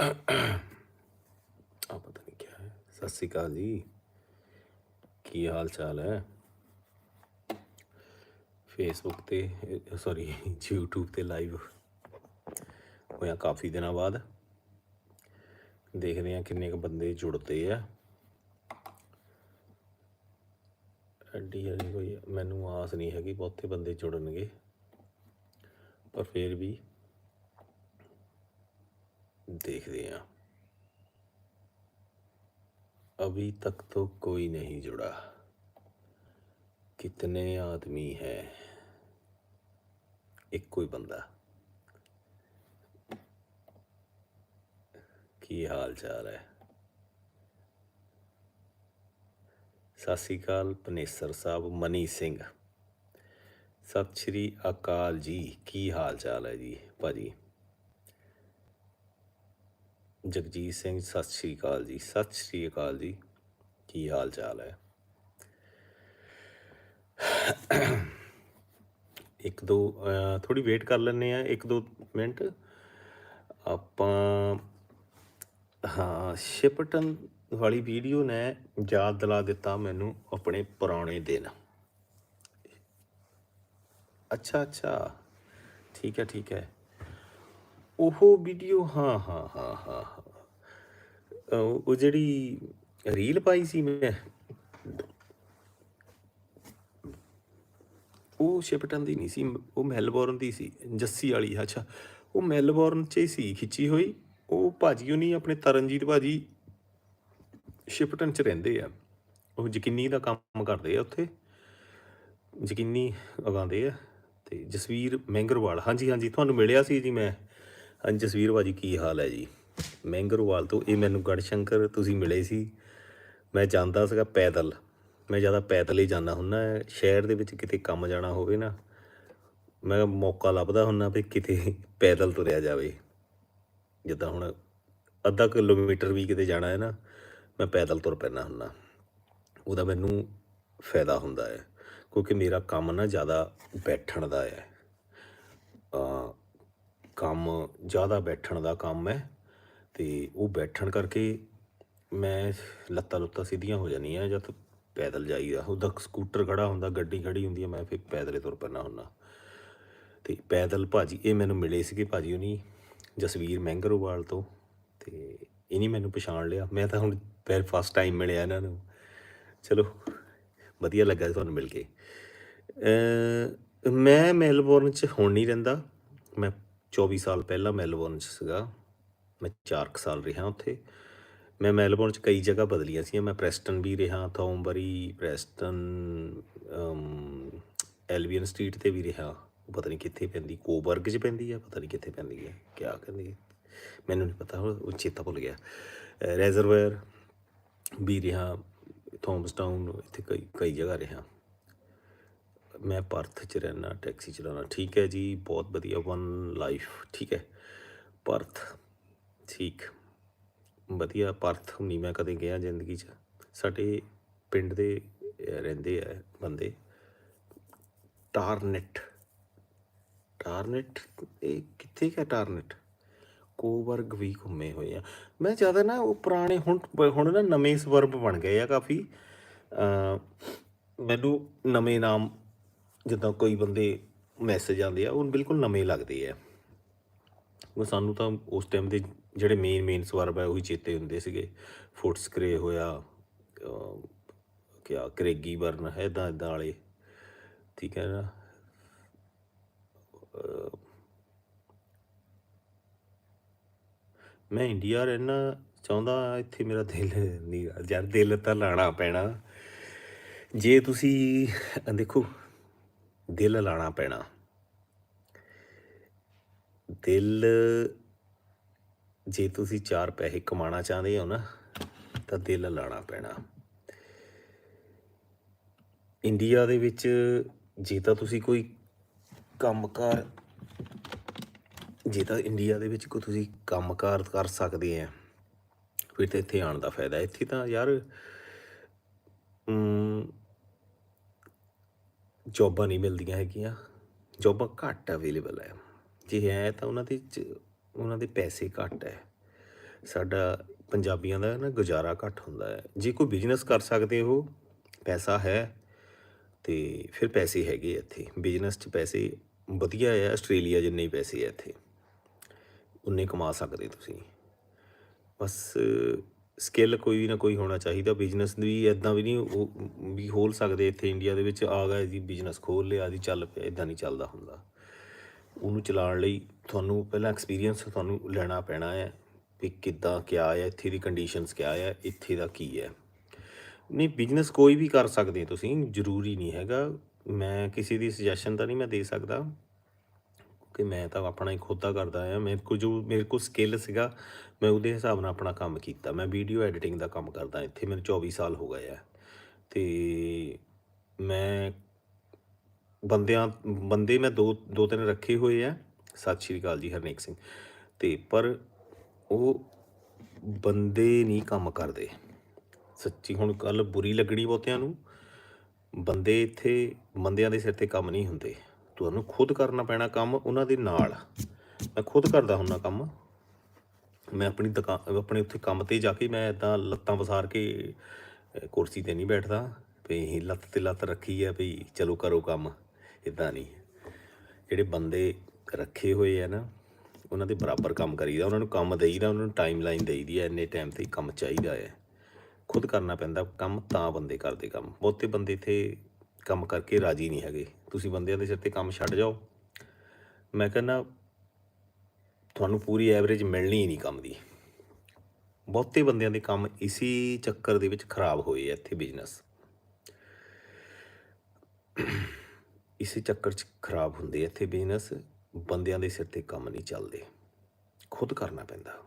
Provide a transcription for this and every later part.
ਆ ਪਤਾ ਨਹੀਂ ਕੀ ਹੈ। ਸਤਿ ਸ਼੍ਰੀ ਅਕਾਲ ਜੀ। ਕੀ ਹਾਲ ਚਾਲ ਹੈ? ਫੇਸਬੁੱਕ ਤੇ ਸੌਰੀ YouTube ਤੇ ਲਾਈਵ ਹੋਇਆ ਕਾਫੀ ਦਿਨਾਂ ਬਾਅਦ। ਦੇਖਦੇ ਹਾਂ ਕਿੰਨੇ ਕੁ ਬੰਦੇ ਜੁੜਦੇ ਆ। ਐਡੀ ਹਰੀ ਕੋਈ ਮੈਨੂੰ ਆਸ ਨਹੀਂ ਹੈਗੀ ਬਹੁਤੇ ਬੰਦੇ ਜੁੜਨਗੇ। ਪਰ ਫਿਰ ਵੀ देखते हैं अभी तक तो कोई नहीं जुड़ा कितने आदमी हैं एक कोई बंदा ਕੀ ਹਾਲ ਚਾਲ ਹੈ ਸਤਿ ਸ਼੍ਰੀ ਅਕਾਲ ਪਨੇਸਰ ਸਾਹਿਬ ਮਨੀ ਸਿੰਘ ਸਤਿ ਸ਼੍ਰੀ ਅਕਾਲ ਜੀ ਕੀ ਹਾਲ ਚਾਲ ਹੈ ਜੀ ਭਾਜੀ ਜਗਜੀਤ ਸਿੰਘ, ਸਤਿ ਸ਼੍ਰੀ ਅਕਾਲ ਜੀ। ਸਤਿ ਸ਼੍ਰੀ ਅਕਾਲ ਜੀ। ਕੀ ਹਾਲ ਚਾਲ ਹੈ? ਇੱਕ ਦੋ ਥੋੜੀ ਵੇਟ ਕਰ ਲੈਂਦੇ ਆ ਇੱਕ ਦੋ ਮਿੰਟ। ਆਪਾਂ, ਹਾਂ, ਸ਼ਿਪਟਨ ਵਾਲੀ ਵੀਡੀਓ ਨੇ ਯਾਦ ਦਿਲਾ ਦਿੱਤਾ ਮੈਨੂੰ ਆਪਣੇ ਪੁਰਾਣੇ ਦਿਨ। ਅੱਛਾ ਅੱਛਾ। ਠੀਕ ਹੈ ਠੀਕ ਹੈ। ਉਹ ਵੀਡੀਓ ਹਾਂ ਹਾਂ ਹਾਂ ਹਾਂ ਹਾਂ। ਉਹ ਜਿਹੜੀ ਰੀਲ ਪਾਈ ਸੀ ਮੈਂ, ਉਹ ਸ਼ਿਪਟਨ ਦੀ ਨਹੀਂ ਸੀ, ਉਹ ਮੈਲਬੌਰਨ ਦੀ ਸੀ, ਜੱਸੀ ਵਾਲੀ, ਅੱਛਾ। ਉਹ ਮੈਲਬੌਰਨ 'ਚ ਹੀ ਸੀ, ਖਿੱਚੀ ਹੋਈ। ਉਹ ਭਾਜੀ ਨਹੀਂ ਆਪਣੇ ਤਰਨਜੀਤ ਭਾਜੀ ਸ਼ਿਪਟਨ 'ਚ ਰਹਿੰਦੇ ਆ। ਉਹ ਯਕੀਨੀ ਦਾ ਕੰਮ ਕਰਦੇ ਆ ਉੱਥੇ। ਯਕੀਨੀ ਉਗਾਉਂਦੇ ਆ। ਤੇ ਜਸਵੀਰ ਮਹਿੰਗਰਵਾਲ ਹਾਂਜੀ ਹਾਂਜੀ, ਤੁਹਾਨੂੰ ਮਿਲਿਆ ਸੀ ਜੀ ਮੈਂ। ਹਾਂਜੀ, ਜਸਵੀਰ ਭਾਜੀ, ਕੀ ਹਾਲ ਹੈ ਜੀ? ਮਹਿੰਗਰਵਾਲ ਤੋਂ, ਇਹ ਮੈਨੂੰ ਗੜਸ਼ੰਕਰ ਤੁਸੀਂ ਮਿਲੇ ਸੀ। ਮੈਂ ਜਾਂਦਾ ਸੀਗਾ ਪੈਦਲ। ਮੈਂ ਜ਼ਿਆਦਾ ਪੈਦਲ ਹੀ ਜਾਂਦਾ ਹੁੰਦਾ, ਸ਼ਹਿਰ ਦੇ ਵਿੱਚ ਕਿਤੇ ਕੰਮ ਜਾਣਾ ਹੋਵੇ ਨਾ, ਮੈਂ ਮੌਕਾ ਲੱਭਦਾ ਹੁੰਦਾ ਵੀ ਕਿਤੇ ਪੈਦਲ ਤੁਰਿਆ ਜਾਵੇ। ਜਿੱਦਾਂ ਹੁਣ ਅੱਧਾ ਕਿਲੋਮੀਟਰ ਵੀ ਕਿਤੇ ਜਾਣਾ ਹੈ ਨਾ, ਮੈਂ ਪੈਦਲ ਤੁਰ ਪੈਣਾ ਹੁੰਦਾ। ਉਹਦਾ ਮੈਨੂੰ ਫਾਇਦਾ ਹੁੰਦਾ ਹੈ, ਕਿਉਂਕਿ ਮੇਰਾ ਕੰਮ ਨਾ ਜ਼ਿਆਦਾ ਬੈਠਣ ਦਾ ਹੈ। ਕੰਮ ਜ਼ਿਆਦਾ ਬੈਠਣ ਦਾ ਕੰਮ ਹੈ। ਤੇ ਉਹ ਬੈਠਣ ਕਰਕੇ ਮੈਂ ਲੱਤਾਂ ਲੁੱਤਾਂ ਸਿੱਧੀਆਂ ਹੋ ਜਾਂਦੀਆਂ ਜਦ ਪੈਦਲ ਜਾਈਦਾ। ਉਹਦਾ ਸਕੂਟਰ ਖੜਾ ਹੁੰਦਾ, ਗੱਡੀ ਖੜੀ ਹੁੰਦੀ ਹੈ ਮੈਂ ਫਿਰ ਪੈਦਲੇ ਤੁਰ ਪੈਣਾ ਹੁੰਦਾ। ਤੇ ਪੈਦਲ ਭਾਜੀ, ਇਹ ਮੈਨੂੰ ਮਿਲੇ ਸੀਗੇ ਭਾਜੀ ਉਹਨੀ ਜਸਵੀਰ ਮਹਿੰਗਰੋਵਾਲ ਤੋਂ ਤੇ ਇਨੀ ਮੈਨੂੰ ਪਛਾਣ ਲਿਆ। ਮੈਂ ਤਾਂ ਹੁਣ ਫਿਰ ਫਸਟ ਟਾਈਮ ਮਿਲਿਆ ਇਹਨਾਂ ਨੂੰ। ਚਲੋ, ਵਧੀਆ ਲੱਗਾ ਤੁਹਾਨੂੰ ਮਿਲ ਕੇ। ਮੈਂ ਮੈਲਬੌਰਨ 'ਚ ਹੁਣ ਨਹੀਂ ਰਹਿੰਦਾ। ਮੈਂ 24 ਸਾਲ ਪਹਿਲਾਂ ਮੈਲਬੌਰਨ 'ਚ ਸੀਗਾ। ਮੈਂ 4 ਸਾਲ ਰਿਹਾ ਉੱਥੇ। ਮੈਂ ਮੈਲਬੌਰਨ 'ਚ ਕਈ ਜਗ੍ਹਾ ਬਦਲੀਆਂ ਸੀ। ਮੈਂ ਪ੍ਰੈਸਟਨ ਵੀ ਰਿਹਾ ਥੌਮਬਰੀ ਪ੍ਰੈਸਟਨ ਅਮ, ਐਲਵੀਅਨ ਸਟਰੀਟ ਤੇ ਵੀ ਰਿਹਾ। ਉਹ ਪਤਾ ਨਹੀਂ ਕਿੱਥੇ ਪੈਂਦੀ ਕੋਬਰਗ 'ਚ ਪੈਂਦੀ ਆ ਪਤਾ ਨਹੀਂ ਕਿੱਥੇ ਪੈਂਦੀ ਹੈ ਕਿਆ ਕਹਿੰਦੀ ਮੈਨੂੰ ਨਹੀਂ ਪਤਾ ਉਹ ਚੇਤਾ ਭੁੱਲ ਗਿਆ। ਰੈਜ਼ਰਵਾਇਰ ਵੀ ਰਿਹਾ ਥੋਮਸਟਾਊਨ ਇੱਥੇ ਕਈ ਕਈ ਜਗ੍ਹਾ ਰਿਹਾ। ਮੈਂ ਪਰਥ ਚ ਰਹਿਣਾ ਟੈਕਸੀ ਚਲਾਉਣਾ ਠੀਕ ਹੈ ਜੀ ਬਹੁਤ ਵਧੀਆ ਵਨ ਲਾਈਫ ਠੀਕ ਹੈ। ਪਰਥ ਠੀਕ। ਵਧੀਆ ਪਰਥ ਨਹੀਂ ਮੈਂ ਕਦੇ ਗਿਆ ਜ਼ਿੰਦਗੀ 'ਚ। ਸਾਡੇ ਪਿੰਡ ਦੇ ਰਹਿੰਦੇ ਆ ਬੰਦੇ। ਟਾਰਨੈਟ। ਟਾਰਨੈਟ? ਇਹ ਕਿੱਥੇ ਹੈ ਟਾਰਨੈਟ? ਕੋਵਰਗ ਵੀ ਘੁੰਮੇ ਹੋਏ ਆ। ਮੈਂ ਜ਼ਿਆਦਾ ਨਾ ਉਹ ਪੁਰਾਣੇ ਹੁਣ ਹੁਣ ਨਾ ਨਵੇਂ ਸਵਰਬ ਬਣ ਗਏ ਆ ਕਾਫੀ। ਮੈਨੂੰ ਨਵੇਂ ਨਾਮ ਜਿੱਦਾਂ ਕੋਈ ਬੰਦੇ ਮੈਸੇਜ ਆਉਂਦੇ ਆ, ਉਹ ਬਿਲਕੁਲ ਨਵੇਂ ਲੱਗਦੇ ਆ। ਉਹ ਸਾਨੂੰ ਤਾਂ ਉਸ ਟਾਈਮ ਦੇ ਜਿਹੜੇ ਮੇਨ ਮੇਨ ਸਵਰਬ ਹੈ, ਉਹੀ ਚੇਤੇ ਹੁੰਦੇ ਸੀਗੇ। ਫੁੱਟਸਕਰੇ ਹੋਇਆ ਕਿਆ, ਕਰੇਗੀ ਵਰਨ, ਹੈ ਇਦਾਂ ਇਦਾਂ ਵਾਲੇ। ਠੀਕ ਹੈ ਨਾ? ਮੈਂ ਇੰਡੀਆ ਰਹਿਣਾ ਚਾਹੁੰਦਾ ਇੱਥੇ ਮੇਰਾ ਦਿਲ ਨਹੀਂ, ਯਾਰ ਦਿਲ ਤਾਂ ਲਾਣਾ ਪੈਣਾ। ਜੇ ਤੁਸੀਂ ਦੇਖੋ, ਦਿਲ ਲਾਣਾ ਪੈਣਾ। ਦਿਲ ਜੇ ਤੁਸੀਂ ਚਾਰ ਪੈਸੇ ਕਮਾਉਣਾ ਚਾਹੁੰਦੇ ਹੋ ਨਾ, ਤਾਂ ਦਿਲ ਲਾਣਾ ਪੈਣਾ। ਇੰਡੀਆ ਦੇ ਵਿੱਚ ਜੇ ਤਾਂ ਤੁਸੀਂ ਕੋਈ ਕੰਮਕਾਰ, ਜੇ ਤਾਂ ਇੰਡੀਆ ਦੇ ਵਿੱਚ ਕੋਈ ਤੁਸੀਂ ਕੰਮਕਾਰ ਕਰ ਸਕਦੇ ਆ, ਫਿਰ ਤਾਂ ਇੱਥੇ ਆਉਣ ਦਾ ਫਾਇਦਾ। ਇੱਥੇ ਤਾਂ ਯਾਰ ਜੋਬਾਂ ਨਹੀਂ ਮਿਲਦੀਆਂ ਹੈਗੀਆਂ। ਜੋਬਾਂ ਘੱਟ ਅਵੇਲੇਬਲ ਹੈ ਜੇ ਹੈ ਤਾਂ ਉਹਨਾਂ ਦੇ ਚ- ਉਹਨਾਂ ਦੇ ਪੈਸੇ ਘੱਟ ਹੈ। ਸਾਡਾ ਪੰਜਾਬੀਆਂ ਦਾ ਨਾ ਗੁਜ਼ਾਰਾ ਘੱਟ ਹੁੰਦਾ ਹੈ। ਜੇ ਕੋਈ ਬਿਜ਼ਨਸ ਕਰ ਸਕਦੇ ਹੋ, ਪੈਸਾ ਹੈ, ਤੇ ਫਿਰ ਪੈਸੇ ਹੈਗੇ ਇੱਥੇ। ਬਿਜ਼ਨਸ 'ਚ ਪੈਸੇ ਵਧੀਆ ਹੈ ਆਸਟ੍ਰੇਲੀਆ ਜਿੰਨੇ ਹੀ ਪੈਸੇ ਹੈ ਇੱਥੇ, ਉਨੇ ਕਮਾ ਸਕਦੇ ਤੁਸੀਂ। ਬਸ ਸਕਿੱਲ ਕੋਈ ਨਾ ਕੋਈ ਹੋਣਾ ਚਾਹੀਦਾ। ਬਿਜ਼ਨਸ ਵੀ ਇਦਾਂ ਵੀ ਨਹੀਂ, ਉਹ ਵੀ ਖੋਲ ਸਕਦੇ ਇੱਥੇ ਇੰਡੀਆ ਦੇ ਵਿੱਚ, ਆ ਗਏ ਜੀ ਬਿਜ਼ਨਸ ਖੋਲ ਲਿਆ ਜੀ, ਚੱਲ ਪਿਆ ਇਦਾਂ ਨਹੀਂ ਚੱਲਦਾ ਹੁੰਦਾ। ਉਹਨੂੰ ਚਲਾਉਣ ਲਈ ਤੁਹਾਨੂੰ ਪਹਿਲਾਂ ਐਕਸਪੀਰੀਅੰਸ ਤੁਹਾਨੂੰ ਲੈਣਾ ਪੈਣਾ ਹੈ ਵੀ ਕਿੱਦਾਂ ਕਿਆ ਹੈ, ਇੱਥੇ ਦੀ ਕੰਡੀਸ਼ਨਸ ਕਿਆ ਹੈ, ਇੱਥੇ ਦਾ ਕੀ ਹੈ। ਨਹੀਂ ਬਿਜ਼ਨਸ ਕੋਈ ਵੀ ਕਰ ਸਕਦੇ ਤੁਸੀਂ, ਜ਼ਰੂਰੀ ਨਹੀਂ ਹੈਗਾ। ਮੈਂ ਕਿਸੇ ਦੀ ਸੁਜੈਸ਼ਨ ਤਾਂ ਨਹੀਂ ਮੈਂ ਦੇ ਸਕਦਾ। ਕਿ ਮੈਂ ਤਾਂ ਆਪਣਾ ਹੀ ਖੁਦ ਕਰਦਾ ਆ। ਮੇਰੇ ਕੋਲ ਜੋ, ਮੇਰੇ ਕੋਲ ਸਕਿੱਲ ਸੀਗਾ, ਮੈਂ ਉਹਦੇ ਹਿਸਾਬ ਨਾਲ ਆਪਣਾ ਕੰਮ ਕੀਤਾ। ਮੈਂ ਵੀਡੀਓ ਐਡੀਟਿੰਗ ਦਾ ਕੰਮ ਕਰਦਾ ਇੱਥੇ, ਮੈਨੂੰ 24 ਸਾਲ ਹੋ ਗਏ ਆ। ਤੇ ਮੈਂ ਬੰਦਿਆਂ, ਬੰਦੇ ਮੈਂ ਦੋ ਦੋ ਤਿੰਨ ਰੱਖੇ ਹੋਏ ਆ। ਸਤਿ ਸ਼੍ਰੀ ਅਕਾਲ ਜੀ, ਹਰਨੇਕ ਸਿੰਘ। ਤੇ ਪਰ ਉਹ ਬੰਦੇ ਨਹੀਂ ਕੰਮ ਕਰਦੇ। ਸੱਚੀ ਹੁਣ ਗੱਲ ਬੁਰੀ ਲੱਗਣੀ ਬਹੁਤਿਆਂ ਨੂੰ। ਬੰਦੇ ਇੱਥੇ, ਬੰਦਿਆਂ ਦੇ ਸਿਰ ਤੇ ਕੰਮ ਨਹੀਂ ਹੁੰਦੇ। ਤੁਹਾਨੂੰ ਖੁਦ ਕਰਨਾ ਪੈਣਾ ਕੰਮ ਉਹਨਾਂ ਦੇ ਨਾਲ। ਮੈਂ ਖੁਦ ਕਰਦਾ ਹੁੰਦਾ ਕੰਮ। ਮੈਂ ਆਪਣੀ ਦੁਕਾਨ ਆਪਣੇ ਉੱਥੇ ਕੰਮ ਤੇ ਜਾ ਕੇ ਮੈਂ ਇਦਾਂ ਲੱਤਾਂ ਪਸਾਰ ਕੇ ਕੁਰਸੀ ਤੇ ਨਹੀਂ ਬੈਠਦਾ। ਵੀ ਲੱਤ ਤੇ ਲੱਤ ਰੱਖੀ ਹੈ ਵੀ ਚਲੋ ਕਰੋ ਕੰਮ। ਇਦਾਂ ਨਹੀਂ। ਜਿਹੜੇ ਬੰਦੇ ਰੱਖੇ ਹੋਏ ਆ ਨਾ, ਉਹਨਾਂ ਦੇ ਬਰਾਬਰ ਕੰਮ ਕਰੀਦਾ, ਉਹਨਾਂ ਨੂੰ ਕੰਮ ਦੇਈਦਾ, ਉਹਨਾਂ ਨੂੰ ਟਾਈਮ ਲਾਈਨ ਦੇਈਦੀ ਹੈ ਇੰਨੇ ਟਾਈਮ ਤੇ ਕੰਮ ਚਾਹੀਦਾ ਹੈ ਖੁਦ ਕਰਨਾ ਪੈਂਦਾ, ਕੰਮ ਤਾਂ ਬੰਦੇ ਕਰਦੇ ਕੰਮ। ਬਹੁਤੇ ਬੰਦੇ ਇੱਥੇ ਕੰਮ ਕਰਕੇ ਰਾਜੀ ਨਹੀਂ ਹੈਗੇ। ਤੁਸੀਂ ਬੰਦਿਆਂ ਦੇ ਸਿਰ ਤੇ ਕੰਮ ਛੱਡ ਜਾਓ। ਮੈਂ ਕਹਿੰਦਾ, ਤੁਹਾਨੂੰ ਪੂਰੀ ਐਵਰੇਜ ਮਿਲਣੀ ਹੀ ਨਹੀਂ ਕੰਮ ਦੀ। ਬਹੁਤੇ ਬੰਦਿਆਂ ਦੇ ਕੰਮ ਇਸੀ ਚੱਕਰ ਦੇ ਵਿੱਚ ਖਰਾਬ ਹੋਏ ਆ ਇੱਥੇ ਬਿਜ਼ਨਸ ਇਸੇ ਚੱਕਰ 'ਚ ਖਰਾਬ ਹੁੰਦੇ ਇੱਥੇ ਬਿਜ਼ਨਸ, ਬੰਦਿਆਂ ਦੇ ਸਿਰ ਤੇ ਕੰਮ ਨਹੀਂ ਚੱਲਦੇ। ਖੁਦ ਕਰਨਾ ਪੈਂਦਾ।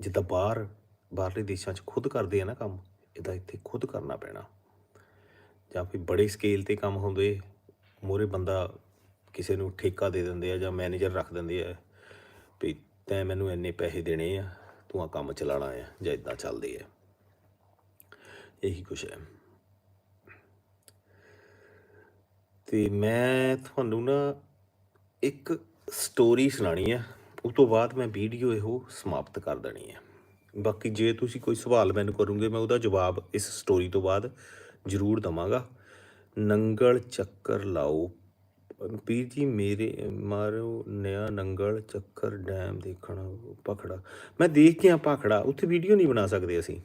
ਜਿੱਦਾਂ ਬਾਹਰ, ਬਾਹਰਲੇ ਦੇਸ਼ਾਂ 'ਚ ਖੁਦ ਕਰਦੇ ਆ ਨਾ ਕੰਮ, ਇਹਦਾ ਇੱਥੇ ਖੁਦ ਕਰਨਾ ਪੈਣਾ। ਜਾਂ ਫਿਰ ਬੜੇ ਸਕੇਲ ਤੇ ਕੰਮ ਹੁੰਦੇ ਮੋਰੇ ਬੰਦਾ ਕਿਸੇ ਨੂੰ ਠੇਕਾ ਦੇ ਦਿੰਦੇ ਆ ਜਾਂ ਮੈਨੇਜਰ ਰੱਖ ਦਿੰਦੇ ਆ, ਵੀ ਤੈਂ ਮੈਨੂੰ ਇੰਨੇ ਪੈਸੇ ਦੇਣੇ ਆ, ਤੂੰ ਆ ਕੰਮ ਚਲਾਣਾ ਆ ਜਾਂ ਇਦਾਂ ਚੱਲਦੇ ਆ। ਇਹੀ ਕੁਛ ਹੈ। ਤੇ ਮੈਂ ਤੁਹਾਨੂੰ ਨਾ ਇੱਕ ਸਟੋਰੀ ਸੁਣਾਣੀ ਆ। ਉਸ ਤੋਂ ਬਾਅਦ ਮੈਂ ਵੀਡੀਓ ਇਹੋ ਸਮਾਪਤ ਕਰ ਦੇਣੀ ਹੈ ਬਾਕੀ ਜੇ ਤੁਸੀਂ ਕੋਈ ਸਵਾਲ ਮੈਨੂੰ ਕਰੋਗੇ, ਮੈਂ ਉਹਦਾ ਜਵਾਬ ਇਸ ਸਟੋਰੀ ਤੋਂ ਬਾਅਦ ਜ਼ਰੂਰ ਦਵਾਂਗਾ। ਨੰਗਲ ਚੱਕਰ ਲਾਓ। ਪੀਰ ਜੀ, ਮੇਰੇ, ਮਾਰੋ ਨਿਆ ਨੰਗਲ ਚੱਕਰ ਡੈਮ ਦੇਖਣਾ ਪਖੜਾ। ਮੈਂ ਦੇਖ ਕੇ ਆ ਪਖੜਾ, ਉੱਥੇ ਵੀਡੀਓ ਨਹੀਂ ਬਣਾ ਸਕਦੇ ਅਸੀਂ।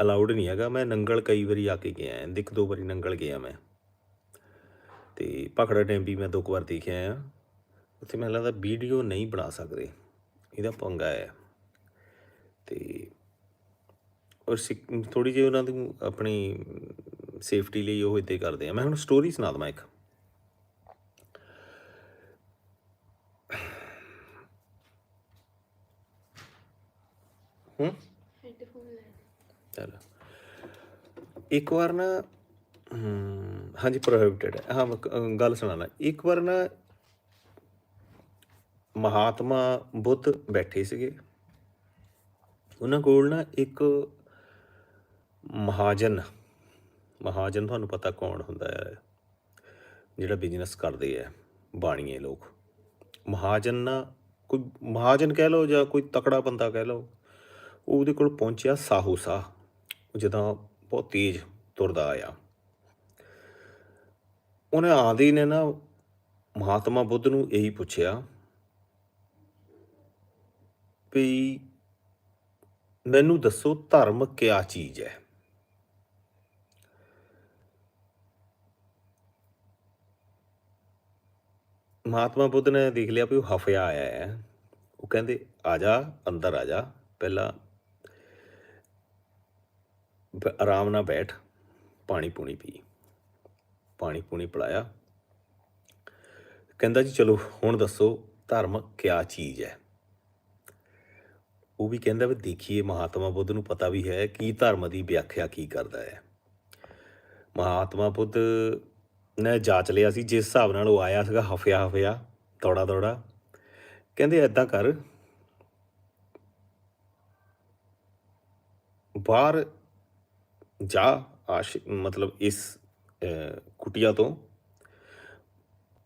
ਅਲਾਉਡ ਨਹੀਂ ਹੈਗਾ। ਮੈਂ ਨੰਗਲ ਕਈ ਵਾਰੀ ਆ ਕੇ ਗਿਆ। ਦਿਖ ਦੋ ਵਾਰੀ ਨੰਗਲ ਗਿਆ ਮੈਂ। ਤੇ ਪਖੜਾ ਡੈਮ ਵੀ ਮੈਂ ਦੋ ਕੁ ਵਾਰ ਦੇਖਿਆ ਆ। ਉੱਥੇ ਮੈਨੂੰ ਲੱਗਦਾ ਵੀਡੀਓ ਨਹੀਂ ਬਣਾ ਸਕਦੇ। ਇਹਦਾ ਪੰਗਾ ਹੈ ਤੇ ਔਰ ਥੋੜੀ ਜਿਹੀ ਉਹਨਾਂ ਦੀ ਆਪਣੀ ਸੇਫਟੀ ਲਈ ਉਹ ਇੱਦਾਂ ਕਰਦੇ ਆ। ਮੈਂ ਹੁਣ ਸਟੋਰੀ ਸੁਣਾ ਦਵਾਂ ਇੱਕ। ਹੂੰ? ਹੈੱਡਫੋਨ ਲੈ ਚਲ। ਇੱਕ ਵਾਰ ਨਾ ਹਾਂਜੀ ਪ੍ਰੋਹਿਬਿਟਡ ਹੈ। ਹਾਂ, ਮੈਂ ਗੱਲ ਸੁਣਾਣਾ ਇੱਕ ਵਾਰ ਨਾ ਮਹਾਤਮਾ ਬੁੱਧ ਬੈਠੇ ਸੀਗੇ। ਉਹਨਾਂ ਕੋਲ ਨਾ ਇੱਕ ਮਹਾਜਨ ਮਹਾਜਨ ਤੁਹਾਨੂੰ ਪਤਾ ਕੌਣ ਹੁੰਦਾ ਹੈ, ਜਿਹੜਾ ਬਿਜ਼ਨਸ ਕਰਦੇ ਆ ਬਾਣੀਏ ਲੋਕ। ਮਹਾਜਨ ਨਾ ਕੋਈ, ਮਹਾਜਨ ਕਹਿ ਲਓ ਜਾਂ ਕੋਈ ਤਕੜਾ ਬੰਦਾ ਕਹਿ ਲਓ ਉਹਦੇ ਕੋਲ ਪਹੁੰਚਿਆ ਸਾਹੂ ਸਾਹ ਉਹ ਜਦੋਂ ਬਹੁਤ ਤੇਜ਼ ਤੁਰਦਾ ਆਇਆ। ਉਹਨੇ ਆਂਦੇ ਨੇ ਨਾ ਮਹਾਤਮਾ ਬੁੱਧ ਨੂੰ ਇਹੀ ਪੁੱਛਿਆ ਵੀ ਮੈਨੂੰ ਦੱਸੋ ਧਰਮ ਕਿਆ ਚੀਜ਼ ਹੈ? ਮਹਾਤਮਾ ਬੁੱਧ ਨੇ ਦੇਖ ਲਿਆ ਵੀ ਉਹ ਹਫਿਆ ਆਇਆ ਹੈ। ਉਹ ਕਹਿੰਦੇ, ਆ ਜਾ, ਅੰਦਰ ਆ ਜਾ, ਪਹਿਲਾਂ ਆਰਾਮ ਨਾਲ ਬੈਠ, ਪਾਣੀ ਪੂਣੀ ਪੀ। ਪਾਣੀ ਪੂਣੀ ਪਿਲਾਇਆ। ਕਹਿੰਦਾ ਜੀ, ਚਲੋ, ਹੁਣ ਦੱਸੋ ਧਰਮ ਕਿਆ ਚੀਜ਼ ਹੈ? ਉਹ ਵੀ ਕਹਿੰਦਾ ਵੀ ਦੇਖੀਏ, ਮਹਾਤਮਾ ਬੁੱਧ ਨੂੰ ਪਤਾ ਵੀ ਹੈ ਕਿ ਧਰਮ ਦੀ ਵਿਆਖਿਆ ਕੀ ਕਰਦਾ ਹੈ। ਮਹਾਤਮਾ ਬੁੱਧ ਨੇ ਜਾਂਚ ਲਿਆ ਸੀ, ਜਿਸ ਹਿਸਾਬ ਨਾਲ ਉਹ ਆਇਆ ਸੀਗਾ ਹਫਿਆ ਹਫਿਆ, ਦੌੜਾ ਦੌੜਾ। ਕਹਿੰਦੇ ਐਦਾਂ ਕਰ, ਬਾਹਰ ਜਾ, ਆਸ਼, ਮਤਲਬ ਇਸ ਕੁਟੀਆ ਤੋਂ।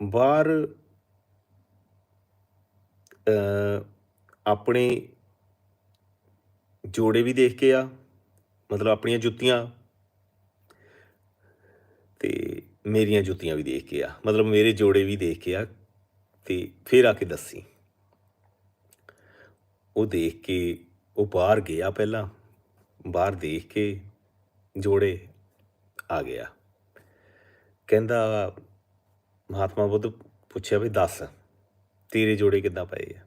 ਬਾਹਰ ਆਪਣੇ ਜੋੜੇ ਵੀ ਦੇਖ ਕੇ ਆ, ਮਤਲਬ ਆਪਣੀਆਂ ਜੁੱਤੀਆਂ ਤੇ ਮੇਰੀਆਂ ਜੁੱਤੀਆਂ ਵੀ ਦੇਖ ਕੇ ਆ, ਮਤਲਬ ਮੇਰੇ ਜੋੜੇ ਵੀ ਦੇਖ ਕੇ ਆ ਤੇ ਫਿਰ ਆ ਕੇ ਦੱਸੀ। ਉਹ ਦੇਖ ਕੇ, ਉਹ ਬਾਹਰ ਗਿਆ ਪਹਿਲਾਂ, ਬਾਹਰ ਦੇਖ ਕੇ ਜੋੜੇ ਆ ਗਿਆ। ਕਹਿੰਦਾ, ਮਹਾਤਮਾ ਬੁੱਧ ਪੁੱਛਿਆ ਵੀ ਦੱਸ, ਤੇਰੇ ਜੋੜੇ ਕਿੱਦਾਂ ਪਏ ਆ?